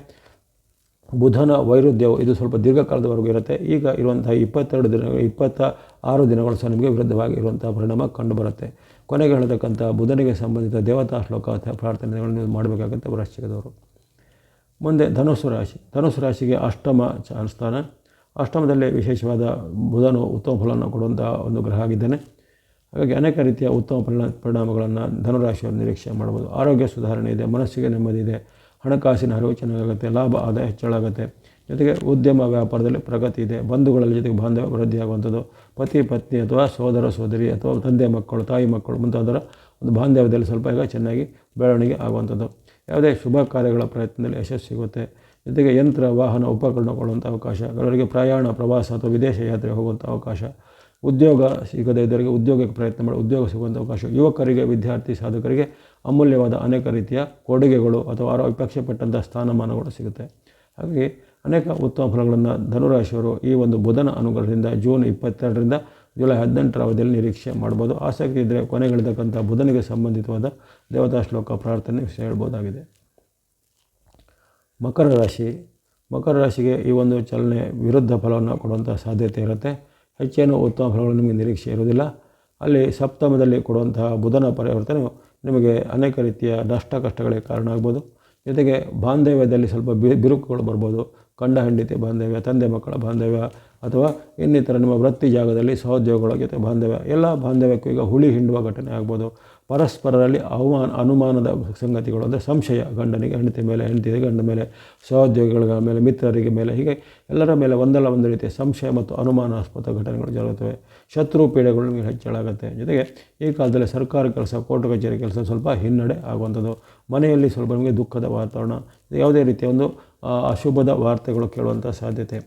ಬುಧನ ವೈರುಧ್ಯವು ಇದು ಸ್ವಲ್ಪ ದೀರ್ಘಕಾಲದವರೆಗೂ ಇರುತ್ತೆ. ಈಗ ಇರುವಂಥ ಇಪ್ಪತ್ತೆರಡು ದಿನ ಇಪ್ಪತ್ತ ಆರು ದಿನಗಳು ಸಹ ನಿಮಗೆ ವಿರುದ್ಧವಾಗಿ ಇರುವಂಥ ಪರಿಣಾಮ ಕಂಡುಬರುತ್ತೆ. ಕೊನೆಗೆ ಹೇಳತಕ್ಕಂಥ ಬುಧನಿಗೆ ಸಂಬಂಧಿತ ದೇವತಾ ಶ್ಲೋಕ ಪ್ರಾರ್ಥನೆಗಳನ್ನು ಮಾಡಬೇಕಾಗುತ್ತೆ ವೃಶ್ಚಿಕದವರು. ಮುಂದೆ ಧನುಸು ರಾಶಿ. ಧನುಸು ರಾಶಿಗೆ ಅಷ್ಟಮ ಸ್ಥಾನ ಅಷ್ಟಮದಲ್ಲಿ ವಿಶೇಷವಾದ ಬುಧನು ಉತ್ತಮ ಫಲವನ್ನು ಕೊಡುವಂಥ ಒಂದು ಗ್ರಹ ಆಗಿದ್ದೇನೆ. ಹಾಗಾಗಿ ಅನೇಕ ರೀತಿಯ ಉತ್ತಮ ಪರಿಣಾ ಪರಿಣಾಮಗಳನ್ನು ಧನುರಾಶಿಯನ್ನು ನಿರೀಕ್ಷೆ ಮಾಡ್ಬೋದು ಆರೋಗ್ಯ ಸುಧಾರಣೆ ಇದೆ, ಮನಸ್ಸಿಗೆ ನೆಮ್ಮದಿ ಇದೆ, ಹಣಕಾಸಿನ ಹರಿವು ಚೆನ್ನಾಗುತ್ತೆ, ಲಾಭ, ಆದಾಯ ಹೆಚ್ಚಳಾಗುತ್ತೆ ಜೊತೆಗೆ ಉದ್ಯಮ ವ್ಯಾಪಾರದಲ್ಲಿ ಪ್ರಗತಿ ಇದೆ. ಬಂಧುಗಳ ಜೊತೆಗೆ ಬಾಂಧವ್ಯ ವೃದ್ಧಿಯಾಗುವಂಥದ್ದು ಪತಿ, ಪತ್ನಿ ಅಥವಾ ಸೋದರ, ಸೋದರಿ ಅಥವಾ ತಂದೆ ಮಕ್ಕಳು, ತಾಯಿ ಮಕ್ಕಳು ಮುಂತಾದರ ಒಂದು ಬಾಂಧವ್ಯದಲ್ಲಿ ಸ್ವಲ್ಪ ಈಗ ಚೆನ್ನಾಗಿ ಬೆಳವಣಿಗೆ ಆಗುವಂಥದ್ದು. ಯಾವುದೇ ಶುಭ ಕಾರ್ಯಗಳ ಪ್ರಯತ್ನದಲ್ಲಿ ಯಶಸ್ಸು ಸಿಗುತ್ತೆ. ಜೊತೆಗೆ ಯಂತ್ರ, ವಾಹನ ಉಪಕರಣಗೊಳ್ಳುವಂಥ ಅವಕಾಶ ಕೆಲವರಿಗೆ ಪ್ರಯಾಣ, ಪ್ರವಾಸ ಅಥವಾ ವಿದೇಶ ಯಾತ್ರೆ ಹೋಗುವಂಥ ಅವಕಾಶ, ಉದ್ಯೋಗ ಸಿಗದೇ ಇದ್ದವರಿಗೆ ಉದ್ಯೋಗಕ್ಕೆ ಪ್ರಯತ್ನ ಮಾಡಿ ಉದ್ಯೋಗ ಸಿಗುವಂಥ ಅವಕಾಶ, ಯುವಕರಿಗೆ, ವಿದ್ಯಾರ್ಥಿ ಸಾಧಕರಿಗೆ ಅಮೂಲ್ಯವಾದ ಅನೇಕ ರೀತಿಯ ಕೊಡುಗೆಗಳು ಅಥವಾ ಆರೋ ಅಪೇಕ್ಷೆ ಪಟ್ಟಂಥ ಸ್ಥಾನಮಾನಗಳು ಸಿಗುತ್ತೆ. ಹಾಗಾಗಿ ಅನೇಕ ಉತ್ತಮ ಫಲಗಳನ್ನು ಧನುರಾಶಿಯವರು ಈ ಒಂದು ಬುಧನ ಅನುಗ್ರಹದಿಂದ ಜೂನ್ ಇಪ್ಪತ್ತೆರಡರಿಂದ ಜುಲೈ ಹದಿನೆಂಟರ ಅವಧಿಯಲ್ಲಿ ನಿರೀಕ್ಷೆ ಮಾಡ್ಬೋದು ಆಸಕ್ತಿ ಇದ್ದರೆ ಕೊನೆಗಳಿರ್ತಕ್ಕಂಥ ಬುಧನಿಗೆ ಸಂಬಂಧಿತವಾದ ದೇವತಾ ಶ್ಲೋಕ ಪ್ರಾರ್ಥನೆ ವಿಷಯ ಹೇಳ್ಬೋದಾಗಿದೆ. ಮಕರ ರಾಶಿ. ಮಕರ ರಾಶಿಗೆ ಈ ಒಂದು ಚಲನೆ ವಿರುದ್ಧ ಫಲವನ್ನು ಕೊಡುವಂಥ ಸಾಧ್ಯತೆ ಇರುತ್ತೆ. ಹೆಚ್ಚೇನು ಉತ್ತಮ ಫಲಗಳು ನಿಮಗೆ ನಿರೀಕ್ಷೆ ಇರುವುದಿಲ್ಲ. ಅಲ್ಲಿ ಸಪ್ತಮದಲ್ಲಿ ಕೊಡುವಂತಹ ಬುಧನ ಪರಿವರ್ತನೆಯು ನಿಮಗೆ ಅನೇಕ ರೀತಿಯ ನಷ್ಟ ಕಷ್ಟಗಳಿಗೆ ಕಾರಣ ಆಗ್ಬೋದು. ಜೊತೆಗೆ ಬಾಂಧವ್ಯದಲ್ಲಿ ಸ್ವಲ್ಪ ಬಿರುಕುಗಳು ಬರ್ಬೋದು. ಗಂಡ ಹೆಂಡತಿ ಬಾಂಧವ್ಯ, ತಂದೆ ಮಕ್ಕಳ ಬಾಂಧವ್ಯ ಅಥವಾ ಇನ್ನಿತರ ನಿಮ್ಮ ವೃತ್ತಿ ಜಾಗದಲ್ಲಿ ಸಹೋದ್ಯೋಗಗಳ ಜೊತೆ ಬಾಂಧವ್ಯ, ಎಲ್ಲ ಬಾಂಧವ್ಯಕ್ಕೂ ಈಗ ಹುಳಿ ಹಿಂಡುವ ಘಟನೆ ಆಗ್ಬೋದು. ಪರಸ್ಪರರಲ್ಲಿ ಅವಮಾನ, ಅನುಮಾನದ ಸಂಗತಿಗಳು ಅಂದರೆ ಸಂಶಯ, ಗಂಡನಿಗೆ ಹೆಂಡತಿ ಮೇಲೆ ಹೆಂಡತಿ ಗಂಡ ಮೇಲೆ, ಸಹೋದ್ಯೋಗಿಗಳ ಮೇಲೆ, ಮಿತ್ರರಿಗೆ ಮೇಲೆ, ಹೀಗೆ ಎಲ್ಲರ ಮೇಲೆ ಒಂದಲ್ಲ ಒಂದು ರೀತಿಯ ಸಂಶಯ ಮತ್ತು ಅನುಮಾನಾಸ್ಪದ ಘಟನೆಗಳು ಜರುಗುತ್ತವೆ. ಶತ್ರು ಪೀಡೆಗಳು ನಿಮಗೆ ಹೆಚ್ಚಳಾಗುತ್ತೆ. ಜೊತೆಗೆ ಈ ಕಾಲದಲ್ಲಿ ಸರ್ಕಾರ ಕೆಲಸ, ಕೋರ್ಟ್ ಕಚೇರಿ ಕೆಲಸ ಸ್ವಲ್ಪ ಹಿನ್ನಡೆ ಆಗುವಂಥದ್ದು. ಮನೆಯಲ್ಲಿ ಸ್ವಲ್ಪ ನಿಮಗೆ ದುಃಖದ ವಾತಾವರಣ, ಯಾವುದೇ ರೀತಿಯ ಒಂದು ಅಶುಭದ ವಾರ್ತೆಗಳು ಕೇಳುವಂಥ ಸಾಧ್ಯತೆ.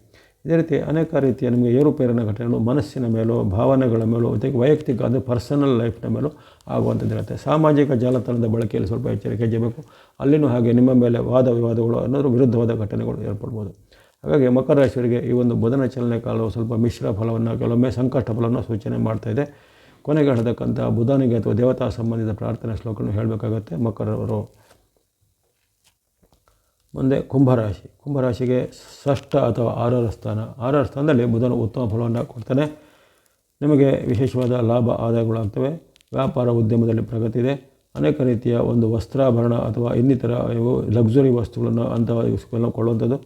ಇದೇ ರೀತಿ ಅನೇಕ ರೀತಿಯ ನಿಮಗೆ ಏರುಪೇರಿನ ಘಟನೆಗಳು ಮನಸ್ಸಿನ ಮೇಲೋ, ಭಾವನೆಗಳ ಮೇಲೋ, ಜೊತೆಗೆ ವೈಯಕ್ತಿಕ ಅಂದರೆ ಪರ್ಸನಲ್ ಲೈಫ್ನ ಮೇಲೂ ಆಗುವಂಥದ್ದಿರುತ್ತೆ. ಸಾಮಾಜಿಕ ಜಾಲತಾಣದ ಬಳಕೆಯಲ್ಲಿ ಸ್ವಲ್ಪ ಎಚ್ಚರಿಕೆ ಇರಬೇಕು ಅಲ್ಲಿನೂ ಹಾಗೆ ನಿಮ್ಮ ಮೇಲೆ ವಾದ ವಿವಾದಗಳು ಅನ್ನೋದ್ರ ವಿರುದ್ಧವಾದ ಘಟನೆಗಳು ಏರ್ಪಡ್ಬೋದು. ಹಾಗಾಗಿ ಮಕರ ರಾಶಿಯವರಿಗೆ ಈ ಒಂದು ಬುಧನ ಚಲನೆ ಕಾಲವು ಸ್ವಲ್ಪ ಮಿಶ್ರ ಫಲವನ್ನು, ಕೆಲವೊಮ್ಮೆ ಸಂಕಷ್ಟ ಫಲವನ್ನು ಸೂಚನೆ ಇದೆ. ಕೊನೆಗೆ ಹೇಳ್ತಕ್ಕಂಥ ಬುಧನಿಗೆ ಅಥವಾ ದೇವತಾ ಸಂಬಂಧಿತ ಪ್ರಾರ್ಥನಾ ಶ್ಲೋಕವನ್ನು ಹೇಳಬೇಕಾಗತ್ತೆ ಮಕರವರು ಮುಂದೆ ಕುಂಭರಾಶಿ ಕುಂಭರಾಶಿಗೆ ಷಷ್ಠ ಅಥವಾ ಆರರ ಸ್ಥಾನ. ಆರರ ಸ್ಥಾನದಲ್ಲಿ ಬುಧನು ಉತ್ತಮ ಫಲವನ್ನು ಕೊಡ್ತಾನೆ. ನಿಮಗೆ ವಿಶೇಷವಾದ ಲಾಭ ಆದಾಯಗಳಾಗ್ತವೆ. ವ್ಯಾಪಾರ ಉದ್ಯಮದಲ್ಲಿ ಪ್ರಗತಿ ಇದೆ. ಅನೇಕ ರೀತಿಯ ಒಂದು ವಸ್ತ್ರಾಭರಣ ಅಥವಾ ಇನ್ನಿತರ ಇವು ಲಕ್ಸುರಿ ವಸ್ತುಗಳನ್ನು ಅಂಥವನ್ನು ಕೊಳ್ಳುವಂಥದ್ದು.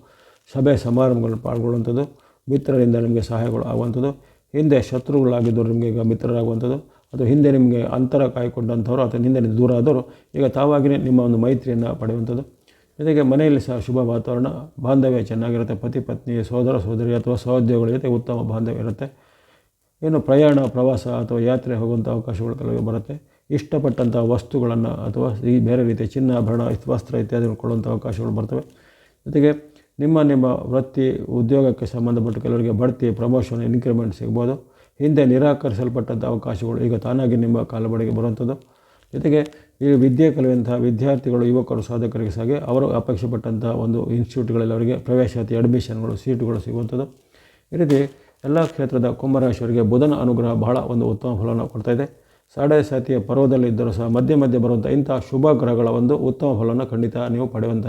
ಸಭೆ ಸಮಾರಂಭಗಳನ್ನು ಪಾಲ್ಗೊಳ್ಳುವಂಥದ್ದು. ಮಿತ್ರರಿಂದ ನಿಮಗೆ ಸಹಾಯಗಳು ಆಗುವಂಥದ್ದು. ಹಿಂದೆ ಶತ್ರುಗಳಾಗಿದ್ದವರು ನಿಮಗೆ ಈಗ ಮಿತ್ರರಾಗುವಂಥದ್ದು. ಅಥವಾ ಹಿಂದೆ ನಿಮಗೆ ಅಂತರ ಕಾಯ್ಕೊಂಡಂಥವ್ರು ಅಥವಾ ಹಿಂದೆ ದೂರ ಆದವರು ಈಗ ತಾವಾಗಿಯೇ ನಿಮ್ಮ ಒಂದು ಮೈತ್ರಿಯನ್ನು ಪಡೆಯುವಂಥದ್ದು. ಜೊತೆಗೆ ಮನೆಯಲ್ಲಿ ಸಹ ಶುಭ ವಾತಾವರಣ, ಬಾಂಧವ್ಯ ಚೆನ್ನಾಗಿರುತ್ತೆ. ಪತಿ ಪತ್ನಿ, ಸೋದರ ಸೋದರಿ ಅಥವಾ ಸಹೋದ್ಯೋಗಿಗಳ ಜೊತೆ ಉತ್ತಮ ಬಾಂಧವ್ಯ ಇರುತ್ತೆ. ಏನು ಪ್ರಯಾಣ, ಪ್ರವಾಸ ಅಥವಾ ಯಾತ್ರೆ ಹೋಗುವಂಥ ಅವಕಾಶಗಳು ಕೆಲವೇ ಬರುತ್ತೆ. ಇಷ್ಟಪಟ್ಟಂಥ ವಸ್ತುಗಳನ್ನು ಅಥವಾ ಈ ಬೇರೆ ರೀತಿಯ ಚಿನ್ನಾಭರಣ ವಸ್ತ್ರ ಇತ್ಯಾದಿಗಳು ಕೊಡುವಂಥ ಅವಕಾಶಗಳು ಬರ್ತವೆ. ಜೊತೆಗೆ ನಿಮ್ಮ ನಿಮ್ಮ ವೃತ್ತಿ, ಉದ್ಯೋಗಕ್ಕೆ ಸಂಬಂಧಪಟ್ಟ ಕೆಲವರಿಗೆ ಬಡ್ತಿ ಪ್ರಮೋಷನ್ ಇನ್ಕ್ರಿಮೆಂಟ್ ಸಿಗ್ಬೋದು. ಹಿಂದೆ ನಿರಾಕರಿಸಲ್ಪಟ್ಟಂಥ ಅವಕಾಶಗಳು ಈಗ ತಾನಾಗಿ ನಿಮ್ಮ ಕಾಲಬಡಿಗೆ ಬರುವಂಥದ್ದು ಜೊತೆಗೆ ಈ ವಿದ್ಯೆ ಕಲಿಯುವಂತಹ ವಿದ್ಯಾರ್ಥಿಗಳು, ಯುವಕರು, ಸಾಧಕರಿಗೆ ಸಾಗಿ ಅವರು ಅಪೇಕ್ಷೆ ಪಟ್ಟಂಥ ಒಂದು ಇನ್ಸ್ಟಿಟ್ಯೂಟ್ಗಳಲ್ಲಿ ಅವರಿಗೆ ಪ್ರವೇಶಾತಿ ಅಡ್ಮಿಷನ್ಗಳು ಸೀಟುಗಳು ಸಿಗುವಂಥದ್ದು. ಈ ರೀತಿ ಎಲ್ಲ ಕ್ಷೇತ್ರದ ಕುಂಭರಾಶಿಯವರಿಗೆ ಬುಧನ ಅನುಗ್ರಹ ಬಹಳ ಒಂದು ಉತ್ತಮ ಫಲವನ್ನು ಕೊಡ್ತಾ ಇದೆ. ಸಾಡೆ ಸಾತಿಯ ಪರ್ವದಲ್ಲಿದ್ದರೂ ಸಹ ಮಧ್ಯೆ ಮಧ್ಯೆ ಬರುವಂಥ ಇಂಥ ಶುಭ ಗ್ರಹಗಳ ಒಂದು ಉತ್ತಮ ಫಲವನ್ನು ಖಂಡಿತ ನೀವು ಪಡೆಯುವಂಥ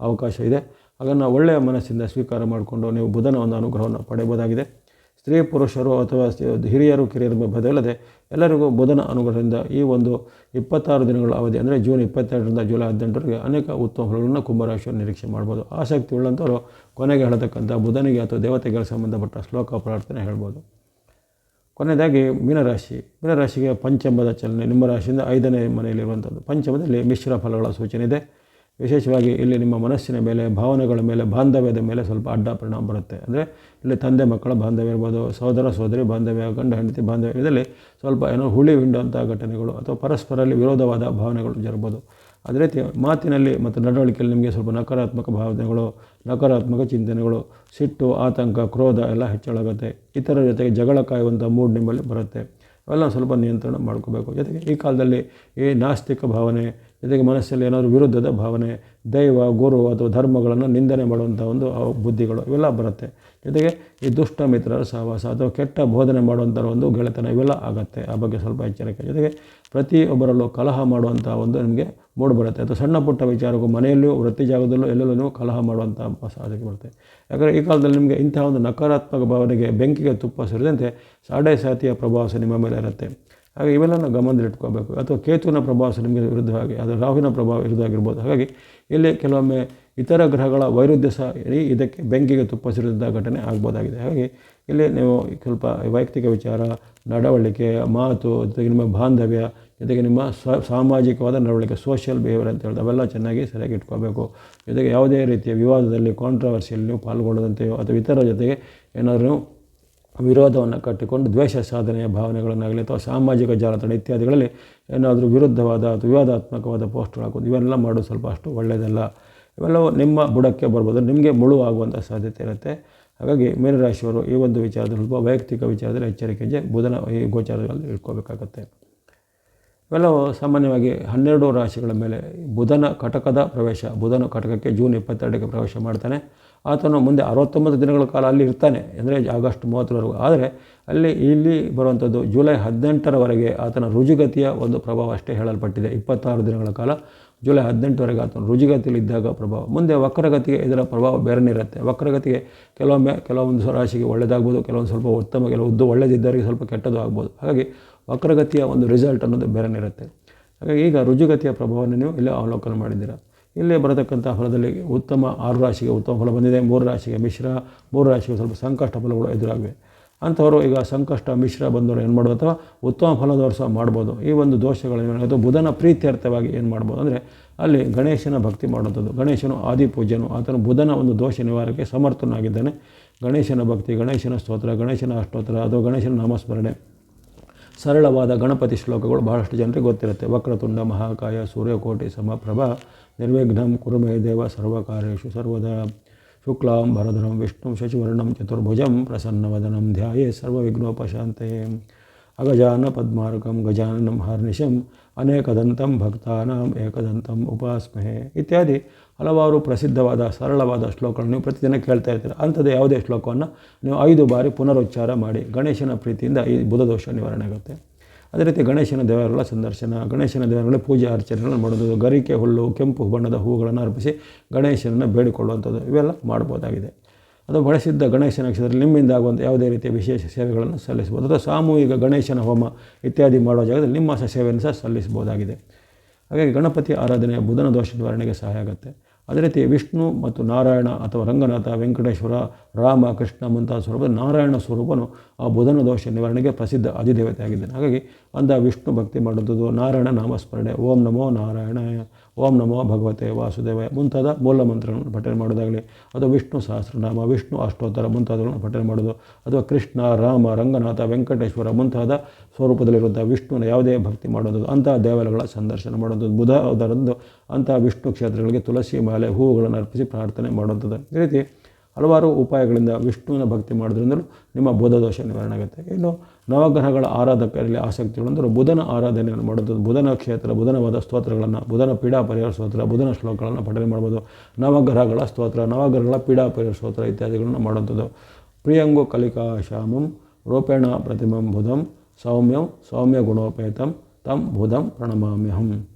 ಅವಕಾಶ ಇದೆ. ಅದನ್ನು ಒಳ್ಳೆಯ ಮನಸ್ಸಿಂದ ಸ್ವೀಕಾರ ಮಾಡಿಕೊಂಡು ನೀವು ಬುಧನ ಒಂದು ಅನುಗ್ರಹವನ್ನು ಪಡೆಯಬಹುದಾಗಿದೆ. ಸ್ತ್ರೀ, ಪುರುಷರು ಅಥವಾ ಹಿರಿಯರು, ಕಿರಿಯರು ಬದಲದೆ ಎಲ್ಲರಿಗೂ ಬುಧನ ಅನುಗ್ರಹದಿಂದ ಈ ಒಂದು ಇಪ್ಪತ್ತಾರು ದಿನಗಳ ಅವಧಿ, ಅಂದರೆ ಜೂನ್ ಇಪ್ಪತ್ತೆರಡರಿಂದ ಜುಲೈ ಹದಿನೆಂಟರವರೆಗೆ ಅನೇಕ ಉತ್ತಮ ಫಲಗಳನ್ನು ಕುಂಭರಾಶಿಯನ್ನು ನಿರೀಕ್ಷೆ ಮಾಡ್ಬೋದು. ಆಸಕ್ತಿ ಉಳ್ಳಂಥವರು ಕೊನೆಗೆ ಹೇಳತಕ್ಕಂಥ ಬುಧನಿಗೆ ಅಥವಾ ದೇವತೆಗಳ ಸಂಬಂಧಪಟ್ಟ ಶ್ಲೋಕ ಪ್ರಾರ್ಥನೆ ಹೇಳ್ಬೋದು. ಕೊನೆಯದಾಗಿ ಮೀನರಾಶಿ. ಮೀನರಾಶಿಗೆ ಪಂಚಮದ ಚಲನೆ. ನಿಮ್ಮ ರಾಶಿಯಿಂದ ಐದನೇ ಮನೆಯಲ್ಲಿರುವಂಥದ್ದು. ಪಂಚಮದಲ್ಲಿ ಮಿಶ್ರ ಫಲಗಳ ಸೂಚನೆ ಇದೆ. ವಿಶೇಷವಾಗಿ ಇಲ್ಲಿ ನಿಮ್ಮ ಮನಸ್ಸಿನ ಮೇಲೆ, ಭಾವನೆಗಳ ಮೇಲೆ, ಬಾಂಧವ್ಯದ ಮೇಲೆ ಸ್ವಲ್ಪ ಅಡ್ಡ ಪರಿಣಾಮ ಬರುತ್ತೆ. ಅಂದರೆ ಇಲ್ಲಿ ತಂದೆ ಮಕ್ಕಳ ಬಾಂಧವ್ಯ ಇರ್ಬೋದು ಸಹೋದರ ಸಹೋದರಿ ಬಾಂಧವ್ಯ, ಗಂಡ, ಹೆಂಡತಿ ಬಾಂಧವ್ಯ, ಇದರಲ್ಲಿ ಸ್ವಲ್ಪ ಏನೋ ಹುಳಿ ಹಿಂಡುವಂಥ ಘಟನೆಗಳು ಅಥವಾ ಪರಸ್ಪರಲ್ಲಿ ವಿರೋಧವಾದ ಭಾವನೆಗಳು ಜರಬಹುದು ಅದೇ ರೀತಿ ಮಾತಿನಲ್ಲಿ ಮತ್ತು ನಡವಳಿಕೆಯಲ್ಲಿ ನಿಮಗೆ ಸ್ವಲ್ಪ ನಕಾರಾತ್ಮಕ ಭಾವನೆಗಳು, ನಕಾರಾತ್ಮಕ ಚಿಂತನೆಗಳು, ಸಿಟ್ಟು, ಆತಂಕ, ಕ್ರೋಧ ಎಲ್ಲ ಹೆಚ್ಚಳಾಗುತ್ತೆ. ಇತರ ಜೊತೆಗೆ ಜಗಳ ಕಾಯುವಂಥ ಮೂಡ್ ನಿಮ್ಮಲ್ಲಿ ಬರುತ್ತೆ. ಅವೆಲ್ಲ ಸ್ವಲ್ಪ ನಿಯಂತ್ರಣ ಮಾಡ್ಕೋಬೇಕು. ಜೊತೆಗೆ ಈ ಕಾಲದಲ್ಲಿ ಈ ನಾಸ್ತಿಕ ಭಾವನೆ ಜೊತೆಗೆ ಮನಸ್ಸಲ್ಲಿ ಏನಾದರೂ ವಿರುದ್ಧದ ಭಾವನೆ, ದೈವ, ಗುರು ಅಥವಾ ಧರ್ಮಗಳನ್ನು ನಿಂದನೆ ಮಾಡುವಂಥ ಒಂದು ಬುದ್ಧಿಗಳು ಇವೆಲ್ಲ ಬರುತ್ತೆ. ಜೊತೆಗೆ ಈ ದುಷ್ಟ ಮಿತ್ರರ ಸಹವಾಸ ಅಥವಾ ಕೆಟ್ಟ ಬೋಧನೆ ಮಾಡುವಂಥ ಒಂದು ಗೆಳೆತನ ಇವೆಲ್ಲ ಆಗುತ್ತೆ. ಆ ಬಗ್ಗೆ ಸ್ವಲ್ಪ ಎಚ್ಚರಿಕೆ. ಜೊತೆಗೆ ಪ್ರತಿಯೊಬ್ಬರಲ್ಲೂ ಕಲಹ ಮಾಡುವಂಥ ಒಂದು ನಿಮಗೆ ಮೂಡ್ ಬರುತ್ತೆ. ಅಥವಾ ಸಣ್ಣ ಪುಟ್ಟ ವಿಚಾರಕ್ಕೂ ಮನೆಯಲ್ಲೂ ವೃತ್ತಿ ಜಾಗದಲ್ಲೂ ಎಲ್ಲೆಲ್ಲೂ ಕಲಹ ಮಾಡುವಂಥ ಸಾಧ್ಯತೆ ಬರುತ್ತೆ. ಯಾಕಂದರೆ ಈ ಕಾಲದಲ್ಲಿ ನಿಮಗೆ ಇಂತಹ ಒಂದು ನಕಾರಾತ್ಮಕ ಭಾವನೆಗೆ ಬೆಂಕಿಗೆ ತುಪ್ಪ ಸುರಿದಂತೆ ಸಾಡೆ ಸಾತಿಯ ಪ್ರಭಾವ ನಿಮ್ಮ ಮೇಲೆ ಇರುತ್ತೆ. ಹಾಗೆ ನಾವು ಗಮನದಲ್ಲಿಟ್ಕೋಬೇಕು ಅಥವಾ ಕೇತುವಿನ ಪ್ರಭಾವ ನಿಮಗೆ ವಿರುದ್ಧವಾಗಿ ಅದು ರಾಹುವಿನ ಪ್ರಭಾವ ವಿರುದ್ಧವಾಗಿರ್ಬೋದು ಹಾಗಾಗಿ ಇಲ್ಲಿ ಕೆಲವೊಮ್ಮೆ ಇತರ ಗ್ರಹಗಳ ವೈರುಧ್ಯ ಸಹ ಇಡೀ ಇದಕ್ಕೆ ಬೆಂಕಿಗೆ ತುಪ್ಪ ಘಟನೆ ಆಗ್ಬೋದಾಗಿದೆ. ಹಾಗಾಗಿ ಇಲ್ಲಿ ನೀವು ಸ್ವಲ್ಪ ವೈಯಕ್ತಿಕ ವಿಚಾರ, ನಡವಳಿಕೆ, ಮಾತು, ಜೊತೆಗೆ ನಿಮ್ಮ ಬಾಂಧವ್ಯ, ಜೊತೆಗೆ ನಿಮ್ಮ ಸಾಮಾಜಿಕವಾದ ನಡವಳಿಕೆ ಸೋಷಿಯಲ್ ಬಿಹೇವಿಯರ್ ಅಂತ ಹೇಳಿದ್ರೆ ಅವೆಲ್ಲ ಚೆನ್ನಾಗಿ ಸರಿಯಾಗಿ ಇಟ್ಕೋಬೇಕು. ಜೊತೆಗೆ ಯಾವುದೇ ರೀತಿಯ ವಿವಾದದಲ್ಲಿ ಕಾಂಟ್ರವರ್ಸಿಯಲ್ಲಿ ನೀವು ಪಾಲ್ಗೊಳ್ಳದಂತೆಯೋ, ಅಥವಾ ಇತರ ಜೊತೆಗೆ ಏನಾದರೂ ವಿರೋಧವನ್ನು ಕಟ್ಟಿಕೊಂಡು ದ್ವೇಷ ಸಾಧನೆಯ ಭಾವನೆಗಳನ್ನಾಗಲಿ ಅಥವಾ ಸಾಮಾಜಿಕ ಜಾಲತಾಣ ಇತ್ಯಾದಿಗಳಲ್ಲಿ ಏನಾದರೂ ವಿರುದ್ಧವಾದ ಅಥವಾ ವಿವಾದಾತ್ಮಕವಾದ ಪೋಸ್ಟ್ಗಳು ಹಾಕೋದು ಇವೆಲ್ಲ ಮಾಡೋದು ಸ್ವಲ್ಪ ಅಷ್ಟು ಒಳ್ಳೆಯದಲ್ಲ. ಇವೆಲ್ಲವೂ ನಿಮ್ಮ ಬುಡಕ್ಕೆ ಬರ್ಬೋದು, ನಿಮಗೆ ಮುಳು ಆಗುವಂಥ ಸಾಧ್ಯತೆ ಇರುತ್ತೆ. ಹಾಗಾಗಿ ಮೀನರಾಶಿಯವರು ಈ ಒಂದು ವಿಚಾರದಲ್ಲಿ ಸ್ವಲ್ಪ ವೈಯಕ್ತಿಕ ವಿಚಾರದಲ್ಲಿ ಎಚ್ಚರಿಕೆ ಬುಧನ ಈ ಗೋಚಾರದಲ್ಲಿ ಇಟ್ಕೋಬೇಕಾಗತ್ತೆ. ಇವೆಲ್ಲವೂ ಸಾಮಾನ್ಯವಾಗಿ ಹನ್ನೆರಡು ರಾಶಿಗಳ ಮೇಲೆ ಬುಧನ ಕಟಕದ ಪ್ರವೇಶ, ಬುಧನ ಕಟಕಕ್ಕೆ ಜೂನ್ ಇಪ್ಪತ್ತೆರಡಕ್ಕೆ ಪ್ರವೇಶ ಮಾಡ್ತಾನೆ. ಆತನು ಮುಂದೆ ಅರವತ್ತೊಂಬತ್ತು ದಿನಗಳ ಕಾಲ ಅಲ್ಲಿ ಇರ್ತಾನೆ ಅಂದರೆ ಆಗಸ್ಟ್ ಮೂವತ್ತರವರೆಗೂ. ಆದರೆ ಅಲ್ಲಿ ಇಲ್ಲಿ ಬರುವಂಥದ್ದು ಜುಲೈ ಹದಿನೆಂಟರವರೆಗೆ ಆತನ ರುಜುಗತಿಯ ಒಂದು ಪ್ರಭಾವ ಅಷ್ಟೇ ಹೇಳಲ್ಪಟ್ಟಿದೆ. ಇಪ್ಪತ್ತಾರು ದಿನಗಳ ಕಾಲ ಜುಲೈ ಹದಿನೆಂಟರವರೆಗೆ ಆತನ ರುಜುಗತಿಯಲ್ಲಿ ಇದ್ದಾಗ ಪ್ರಭಾವ. ಮುಂದೆ ವಕ್ರಗತಿಗೆ ಇದರ ಪ್ರಭಾವ ಬೇರೆನೇ ಇರುತ್ತೆ. ವಕ್ರಗತಿಗೆ ಕೆಲವೊಮ್ಮೆ ಕೆಲವೊಂದು ರಾಶಿಗೆ ಒಳ್ಳೆಯದಾಗ್ಬೋದು ಕೆಲವೊಂದು ಸ್ವಲ್ಪ ಉತ್ತಮ ಕೆಲವೊಂದು ಒಳ್ಳೆಯದಿದ್ದವರಿಗೆ ಸ್ವಲ್ಪ ಕೆಟ್ಟದ್ದು ಆಗ್ಬೋದು. ಹಾಗಾಗಿ ವಕ್ರಗತಿಯ ಒಂದು ರಿಸಲ್ಟ್ ಅನ್ನೋದು ಬೇರೆನೇ ಇರುತ್ತೆ. ಹಾಗಾಗಿ ಈಗ ರುಜುಗತಿಯ ಪ್ರಭಾವವನ್ನು ನೀವು ಇಲ್ಲಿ ಅವಲೋಕನ ಮಾಡಿದ್ದೀರಾ? ಇಲ್ಲಿ ಬರತಕ್ಕಂಥ ಫಲದಲ್ಲಿ ಉತ್ತಮ ಆರು ರಾಶಿಗೆ ಉತ್ತಮ ಫಲ ಬಂದಿದೆ. ಮೂರು ರಾಶಿಗೆ ಮಿಶ್ರ, ಮೂರು ರಾಶಿಗೆ ಸ್ವಲ್ಪ ಸಂಕಷ್ಟ ಫಲಗಳು ಎದುರಾಗಿವೆ. ಅಂಥವರು ಈಗ ಸಂಕಷ್ಟ ಮಿಶ್ರ ಬಂದವರು ಏನು ಮಾಡೋದು ಅಥವಾ ಉತ್ತಮ ಫಲದವರು ಸಹ ಮಾಡ್ಬೋದು. ಈ ಒಂದು ಮಾಡೋದು ಬುಧನ ಪ್ರೀತ್ಯರ್ಥವಾಗಿ ಏನು ಮಾಡ್ಬೋದು ಅಂದರೆ ಅಲ್ಲಿ ಗಣೇಶನ ಭಕ್ತಿ ಮಾಡುವಂಥದ್ದು. ಗಣೇಶನು ಆದಿಪೂಜ್ಯನು, ಆತನು ಬುಧನ ಒಂದು ದೋಷ ನಿವಾರಕ್ಕೆ ಸಮರ್ಥನಾಗಿದ್ದಾನೆ. ಗಣೇಶನ ಭಕ್ತಿ, ಗಣೇಶನ ಸ್ತೋತ್ರ, ಗಣೇಶನ ಅಷ್ಟೋತ್ತರ ಅಥವಾ ಗಣೇಶನ ನಾಮಸ್ಮರಣೆ. ಸರಳವಾದ ಗಣಪತಿ ಶ್ಲೋಕಗಳು ಬಹಳಷ್ಟು ಜನರಿಗೆ ಗೊತ್ತಿರುತ್ತೆ ವಕ್ರತುಂಡ ಮಹಾಕಾಯ ಸೂರ್ಯಕೋಟಿ ಸಮಪ್ರಭ ನಿರ್ವಿಘ್ನಂ ಕುರುಮೇ ದೇವ ಸರ್ವಕಾರ್ಯೇಷು ಸರ್ವದಾ ಶುಕ್ಲಾಂ ಭರಧರಂ ವಿಷ್ಣು ಶಶಿವರ್ಣಂ ಚತುರ್ಭುಜಂ ಪ್ರಸನ್ನವದನಂ ಧ್ಯಾಯೇ ಸರ್ವವಿಘ್ನೋಪಶಾಂತೆ ಅಗಜಾನ ಪದ್ಮಾರ್ಕಂ ಗಜಾನನಂ ಹರ್ನಿಶಂ ಅನೇಕದಂತಂ ಭಕ್ತಾನಾಂ ಏಕದಂತಂ ಉಪಾಸ್ಮಹೆ ಇತ್ಯಾದಿ ಹಲವಾರು ಪ್ರಸಿದ್ಧವಾದ, ಸರಳವಾದ ಶ್ಲೋಕಗಳನ್ನು ನೀವು ಪ್ರತಿದಿನ ಕೇಳ್ತಾ ಇರ್ತೀರ. ಅಂಥದ್ದು ಯಾವುದೇ ಶ್ಲೋಕವನ್ನು ನೀವು ಐದು ಬಾರಿ ಪುನರುಚ್ಚಾರ ಮಾಡಿ ಗಣೇಶನ ಪ್ರೀತಿಯಿಂದ ಈ ಬುಧದೋಷ ನಿವಾರಣೆ ಆಗುತ್ತೆ. ಅದೇ ರೀತಿ ಗಣೇಶನ ದೇವರುಗಳ ಸಂದರ್ಶನ, ಗಣೇಶನ ದೇವರುಗಳ ಪೂಜೆ ಅರ್ಚನೆಗಳನ್ನು ಮಾಡೋದು, ಗರಿಕೆ ಹುಲ್ಲು, ಕೆಂಪು ಬಣ್ಣದ ಹೂಗಳನ್ನು ಅರ್ಪಿಸಿ ಗಣೇಶನನ್ನು ಬೇಡಿಕೊಳ್ಳುವಂಥದ್ದು ಇವೆಲ್ಲ ಮಾಡ್ಬೋದಾಗಿದೆ. ಅದು ಬಳಸಿದ್ದ ಗಣೇಶನ ನಕ್ಷತ್ರದಲ್ಲಿ ನಿಮ್ಮಿಂದ ಆಗುವಂಥ ಯಾವುದೇ ರೀತಿಯ ವಿಶೇಷ ಸೇವೆಗಳನ್ನು ಸಲ್ಲಿಸ್ಬೋದು ಅಥವಾ ಸಾಮೂಹಿಕ ಗಣೇಶನ ಹೋಮ ಇತ್ಯಾದಿ ಮಾಡುವ ಜಾಗದಲ್ಲಿ ನಿಮ್ಮ ಸೇವೆಯನ್ನು ಸಹ ಸಲ್ಲಿಸ್ಬೋದಾಗಿದೆ ಹಾಗಾಗಿ ಗಣಪತಿ ಆರಾಧನೆ ಬುಧನ ದೋಷ ನಿವಾರಣೆಗೆ ಸಹಾಯ ಆಗುತ್ತೆ. ಅದೇ ರೀತಿ ವಿಷ್ಣು ಮತ್ತು ನಾರಾಯಣ ಅಥವಾ ರಂಗನಾಥ, ವೆಂಕಟೇಶ್ವರ, ರಾಮ, ಕೃಷ್ಣ ಮುಂತಾದ ಸ್ವರೂಪ, ನಾರಾಯಣ ಸ್ವರೂಪನು ಆ ಬುಧನ ದೋಷ ನಿವಾರಣೆಗೆ ಪ್ರಸಿದ್ಧ ಅಧಿದೇವತೆ ಆಗಿದ್ದಾನೆ ಹಾಗಾಗಿ ಅಂದ ವಿಷ್ಣು ಭಕ್ತಿ ಮಾಡುವಂಥದ್ದು ನಾರಾಯಣ ನಾಮಸ್ಮರಣೆ. ಓಂ ನಮೋ ನಾರಾಯಣ ಓಂ ನಮೋ ಭಗವತೆ ವಾಸುದೇವ ಮುಂತಾದ ಮೂಲ ಮಂತ್ರಗಳನ್ನು ಪಠನೆ ಮಾಡೋದಾಗಲಿ ಅಥವಾ ವಿಷ್ಣು ಸಹಸ್ರನಾಮ, ವಿಷ್ಣು ಅಷ್ಟೋತ್ತರ ಮುಂತಾದವುಗಳನ್ನು ಪಠನೆ ಮಾಡೋದು ಅಥವಾ ಕೃಷ್ಣ, ರಾಮ, ರಂಗನಾಥ, ವೆಂಕಟೇಶ್ವರ ಮುಂತಾದ ಸ್ವರೂಪದಲ್ಲಿರುವಂಥ ವಿಷ್ಣುವಿನ ಯಾವುದೇ ಭಕ್ತಿ ಮಾಡೋದು ಅಂತಹ ದೇವಾಲಯಗಳ ಸಂದರ್ಶನ ಮಾಡೋದು, ಬುಧ ಅದರಂದು ಅಂತಹ ವಿಷ್ಣು ಕ್ಷೇತ್ರಗಳಿಗೆ ತುಳಸಿ ಮಾಲೆ, ಹೂವುಗಳನ್ನು ಅರ್ಪಿಸಿ ಪ್ರಾರ್ಥನೆ ಮಾಡುವಂಥದ್ದು. ಈ ರೀತಿ ಹಲವಾರು ಉಪಾಯಗಳಿಂದ ವಿಷ್ಣುವಿನ ಭಕ್ತಿ ಮಾಡೋದ್ರಿಂದಲೂ ನಿಮ್ಮ ಬೋಧ ದೋಷ ನಿವಾರಣೆ ಆಗುತ್ತೆ ಇನ್ನು ನವಗ್ರಹಗಳ ಆರಾಧಕರಲ್ಲಿ ಆಸಕ್ತಿಗಳಂದ್ರೆ ಬುಧನ ಆರಾಧನೆಯನ್ನು ಮಾಡೋದು ಬುಧನ ಕ್ಷೇತ್ರ ಬುಧನವಾದ ಸ್ತೋತ್ರಗಳನ್ನು, ಬುಧನ ಪೀಡಾ ಪರಿಹಾರ ಸ್ತೋತ್ರ, ಬುಧನ ಶ್ಲೋಕಗಳನ್ನು ಪಠನೆ ಮಾಡ್ಬೋದು. ನವಗ್ರಹಗಳ ಸ್ತೋತ್ರ, ನವಗ್ರಹಗಳ ಪೀಡಾ ಪರಿಹಾರ ಸ್ತೋತ್ರ ಇತ್ಯಾದಿಗಳನ್ನು ಮಾಡುವಂಥದ್ದು. ಪ್ರಿಯಂಗು ಕಲಿಕಾ ಶ್ಯಾಮಂ, ರೂಪೇಣ ಪ್ರತಿಮಂ ಬುಧಂ, ಸೌಮ್ಯಂ ಸೌಮ್ಯ ಗುಣೋಪೇತಂ, ತಂ ಬುಧಂ ಪ್ರಣಮಾಮ್ಯಹಂ.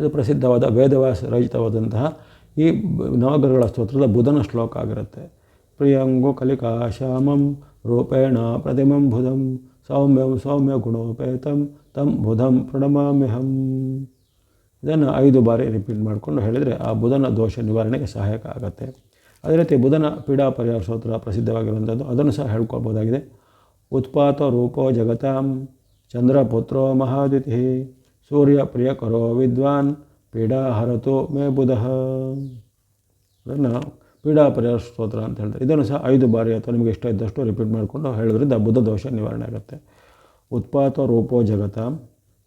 ಇದು ಪ್ರಸಿದ್ಧವಾದ ವೇದವಾಸ ರಹಿತವಾದಂತಹ ಈ ನವಗ್ರಹಗಳ ಸ್ತೋತ್ರದ ಬುಧನ ಶ್ಲೋಕ ಆಗಿರುತ್ತೆ. ಪ್ರಿಯಂಗು ಕಲಿಕಾ ಶ್ಯಾಮಂ ರೂಪೇಣ ಪ್ರತಿಮಂ ಬುಧಂ ಸೌಮ್ಯಂ ಸೌಮ್ಯ ಗುಣೋಪೇತಂ ತಂ ಬುಧಂ ಪ್ರಣಮಾಮ್ಯಹಂ ಇದನ್ನು ಐದು ಬಾರಿ ರಿಪೀಟ್ ಮಾಡಿಕೊಂಡು ಹೇಳಿದರೆ ಆ ಬುಧನ ದೋಷ ನಿವಾರಣೆಗೆ ಸಹಾಯಕ ಆಗುತ್ತೆ. ಅದೇ ರೀತಿ ಬುಧನ ಪೀಡಾ ಪರಿಹಾರ ಸ್ತೋತ್ರ ಪ್ರಸಿದ್ಧವಾಗಿರುವಂಥದ್ದು, ಅದನ್ನು ಸಹ ಹೇಳ್ಕೊಳ್ಬೋದಾಗಿದೆ. ಉತ್ಪಾತ ರೂಪೋ ಜಗತಾಂ ಚಂದ್ರಪುತ್ರೋ ಮಹಾದಿತಿ, ಸೂರ್ಯ ಪ್ರಿಯಕರೋ ವಿದ್ವಾನ್, ಪೀಡಾ ಹರತೋ ಮೇ ಬುಧ. ಅದನ್ನು ಪೀಡಾ ಪರಿಹಾರ ಸ್ತೋತ್ರ ಅಂತ ಹೇಳ್ತಾರೆ. ಇದನ್ನು ಸಹ ಐದು ಬಾರಿ ಅಥವಾ ನಿಮಗೆ ಇಷ್ಟ ಇದ್ದಷ್ಟು ರಿಪೀಟ್ ಮಾಡಿಕೊಂಡು ಹೇಳೋದ್ರಿಂದ ಬುದ್ಧ ದೋಷ ನಿವಾರಣೆ ಆಗುತ್ತೆ. ಉತ್ಪಾತ ರೂಪೋ ಜಗತ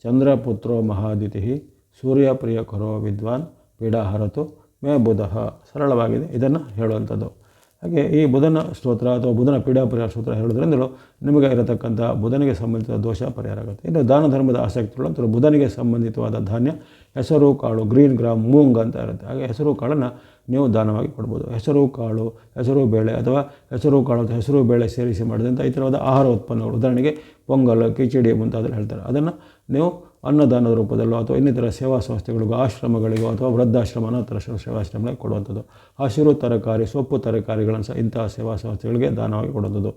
ಚಂದ್ರಪುತ್ರೋ ಮಹಾದಿತಿ ಸೂರ್ಯ ಪ್ರಿಯಕರೋ ವಿದ್ವಾನ್ ಪೀಡಾ ಹರತು ಮೇ ಬುಧಃ. ಸರಳವಾಗಿದೆ. ಇದನ್ನು ಹೇಳುವಂಥದ್ದು. ಹಾಗೆ ಈ ಬುಧನ ಸ್ತೋತ್ರ ಅಥವಾ ಬುಧನ ಪೀಡಾ ಪರಿಹಾರ ಸ್ತೋತ್ರ ಹೇಳೋದ್ರಿಂದಲೂ ನಿಮಗೆ ಇರತಕ್ಕಂಥ ಬುಧನಿಗೆ ಸಂಬಂಧಿತ ದೋಷ ಪರಿಹಾರ ಆಗುತ್ತೆ. ಇನ್ನು ದಾನ ಧರ್ಮದ ಆಸಕ್ತಿಗಳು ಅಂತ ಬುಧನಿಗೆ ಸಂಬಂಧಿತವಾದ ಧಾನ್ಯ, ಹೆಸರು, ಕಾಳು, ಗ್ರೀನ್ ಗ್ರಾಮ್, ಮೂಂಗ್ ಅಂತ ಇರುತ್ತೆ. ಹಾಗೆ ಹೆಸರು, ಕಾಳನ್ನು ನೀವು ದಾನವಾಗಿ ಕೊಡ್ಬೋದು. ಹೆಸರು, ಕಾಳು, ಹೆಸರು, ಬೇಳೆ ಅಥವಾ ಹೆಸರು, ಕಾಳು ಅಥವಾ ಹೆಸರು, ಬೇಳೆ ಸೇರಿಸಿ ಮಾಡಿದಂಥ ಈ ಥರವಾದ ಆಹಾರ ಉತ್ಪನ್ನಗಳು. ಉದಾಹರಣೆಗೆ ಪೊಂಗಲ್, ಕಿಚಡಿ ಮುಂತಾದರೂ ಹೇಳ್ತಾರೆ. ಅದನ್ನು ನೀವು ಅನ್ನದಾನದ ರೂಪದಲ್ಲೋ ಅಥವಾ ಇನ್ನಿತರ ಸೇವಾ ಸಂಸ್ಥೆಗಳಿಗೋ, ಆಶ್ರಮಗಳಿಗೋ ಅಥವಾ ವೃದ್ಧಾಶ್ರಮ ಅನಾಥರ ಸೇವಾಶ್ರಮಗಳಿಗೆ ಕೊಡುವಂಥದ್ದು. ಹಸಿರು ತರಕಾರಿ, ಸೊಪ್ಪು ತರಕಾರಿಗಳನ್ನು ಸಹ ಇಂತಹ ಸೇವಾ ಸಂಸ್ಥೆಗಳಿಗೆ ದಾನವಾಗಿ ಕೊಡುವಂಥದ್ದು.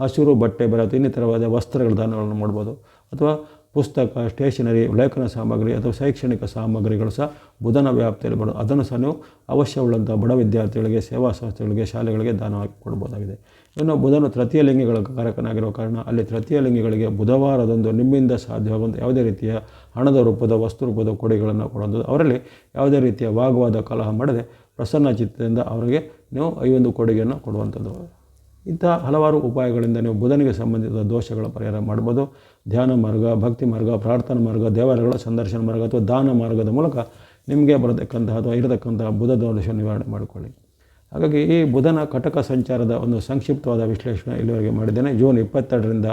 ಹಸಿರು ಬಟ್ಟೆ, ಬರೆ ಅಥವಾ ಇನ್ನಿತರವಾದ ವಸ್ತ್ರಗಳ ದಾನಗಳನ್ನು ಮಾಡ್ಬೋದು. ಅಥವಾ ಪುಸ್ತಕ ಸ್ಟೇಷನರಿ ಲೇಖನ ಸಾಮಗ್ರಿ ಅಥವಾ ಶೈಕ್ಷಣಿಕ ಸಾಮಗ್ರಿಗಳು ಸಹ ಬುಧನ ವ್ಯಾಪ್ತಿಯಲ್ಲಿ ಬರೋದು ಅದನ್ನು ಸಹ ನೀವು ಅವಶ್ಯವುಳ್ಳಂಥ ಬಡ ವಿದ್ಯಾರ್ಥಿಗಳಿಗೆ, ಸೇವಾ ಸಂಸ್ಥೆಗಳಿಗೆ, ಶಾಲೆಗಳಿಗೆ ದಾನ ಕೊಡ್ಬೋದಾಗಿದೆ. ಇನ್ನು ಬುಧನು ತೃತೀಯ ಲಿಂಗಿಗಳ ಕಾರಕನಾಗಿರುವ ಕಾರಣ ಅಲ್ಲಿ ತೃತೀಯ ಲಿಂಗಿಗಳಿಗೆ ಬುಧವಾರದಂದು ನಿಮ್ಮಿಂದ ಸಾಧ್ಯವಾಗುವಂಥ ಯಾವುದೇ ರೀತಿಯ ಹಣದ ರೂಪದ, ವಸ್ತು ರೂಪದ ಕೊಡುಗೆಗಳನ್ನು ಕೊಡುವಂಥದ್ದು ಅವರಲ್ಲಿ ಯಾವುದೇ ರೀತಿಯ ವಾಗ್ವಾದ ಕಲಹ ಮಾಡದೆ ಪ್ರಸನ್ನ ಚಿತ್ತದಿಂದ ಅವರಿಗೆ ನೀವು ಈ ಒಂದು ಕೊಡುಗೆಯನ್ನು ಕೊಡುವಂಥದ್ದು. ಇಂಥ ಹಲವಾರು ಉಪಾಯಗಳಿಂದ ನೀವು ಬುಧನಿಗೆ ಸಂಬಂಧಿಸಿದ ದೋಷಗಳ ಪರಿಹಾರ ಮಾಡ್ಬೋದು. ಧ್ಯಾನ ಮಾರ್ಗ, ಭಕ್ತಿ ಮಾರ್ಗ, ಪ್ರಾರ್ಥನಾ ಮಾರ್ಗ, ದೇವಾಲಯಗಳ ಸಂದರ್ಶನ ಮಾರ್ಗ ಅಥವಾ ದಾನ ಮಾರ್ಗದ ಮೂಲಕ ನಿಮಗೆ ಬರತಕ್ಕಂತಹ ಅಥವಾ ಇರತಕ್ಕಂತಹ ಬುಧ ದೋಷ ನಿವಾರಣೆ ಮಾಡಿಕೊಳ್ಳಿ. ಹಾಗಾಗಿ ಈ ಬುಧನ ಕಟಕ ಸಂಚಾರದ ಒಂದು ಸಂಕ್ಷಿಪ್ತವಾದ ವಿಶ್ಲೇಷಣೆ ಇಲ್ಲಿವರೆಗೆ ಮಾಡಿದ್ದೇನೆ. ಜೂನ್ ಇಪ್ಪತ್ತೆರಡರಿಂದ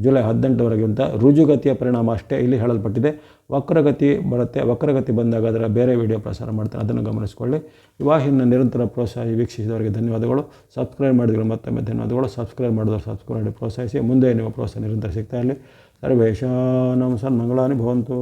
ಜುಲೈ ಹದಿನೆಂಟರವರೆಗೆ ಅಂತ ರುಜುಗತಿಯ ಪರಿಣಾಮ ಅಷ್ಟೇ ಇಲ್ಲಿ ಹೇಳಲ್ಪಟ್ಟಿದೆ. ವಕ್ರಗತಿ ಬರುತ್ತೆ. ವಕ್ರಗತಿ ಬಂದಾಗ ಅದರ ಬೇರೆ ವಿಡಿಯೋ ಪ್ರಸಾರ ಮಾಡ್ತಾರೆ ಅದನ್ನು ಗಮನಿಸಿಕೊಳ್ಳಿ. ವಿವಾಹಿನ ನಿರಂತರ ಪ್ರೋತ್ಸಾಹ ವೀಕ್ಷಿಸಿದವರಿಗೆ ಧನ್ಯವಾದಗಳು. ಸಬ್ಸ್ಕ್ರೈಬ್ ಮಾಡಿದ್ರೆ ಮತ್ತೊಮ್ಮೆ ಧನ್ಯವಾದಗಳು. ಸಬ್ಸ್ಕ್ರೈಬ್ ಮಾಡಿದವರು ಸಬ್ಸ್ಕ್ರೈಬ್ ಮಾಡಿ ಪ್ರೋತ್ಸಾಹಿಸಿ. ಮುಂದೆ ನಿಮ್ಮ ಪ್ರೋತ್ಸಾಹ ನಿರಂತರ ಸಿಗ್ತಾ ಇರಲಿ. സർവേഷാനാം സർവമംഗളാനുഭവന്തോ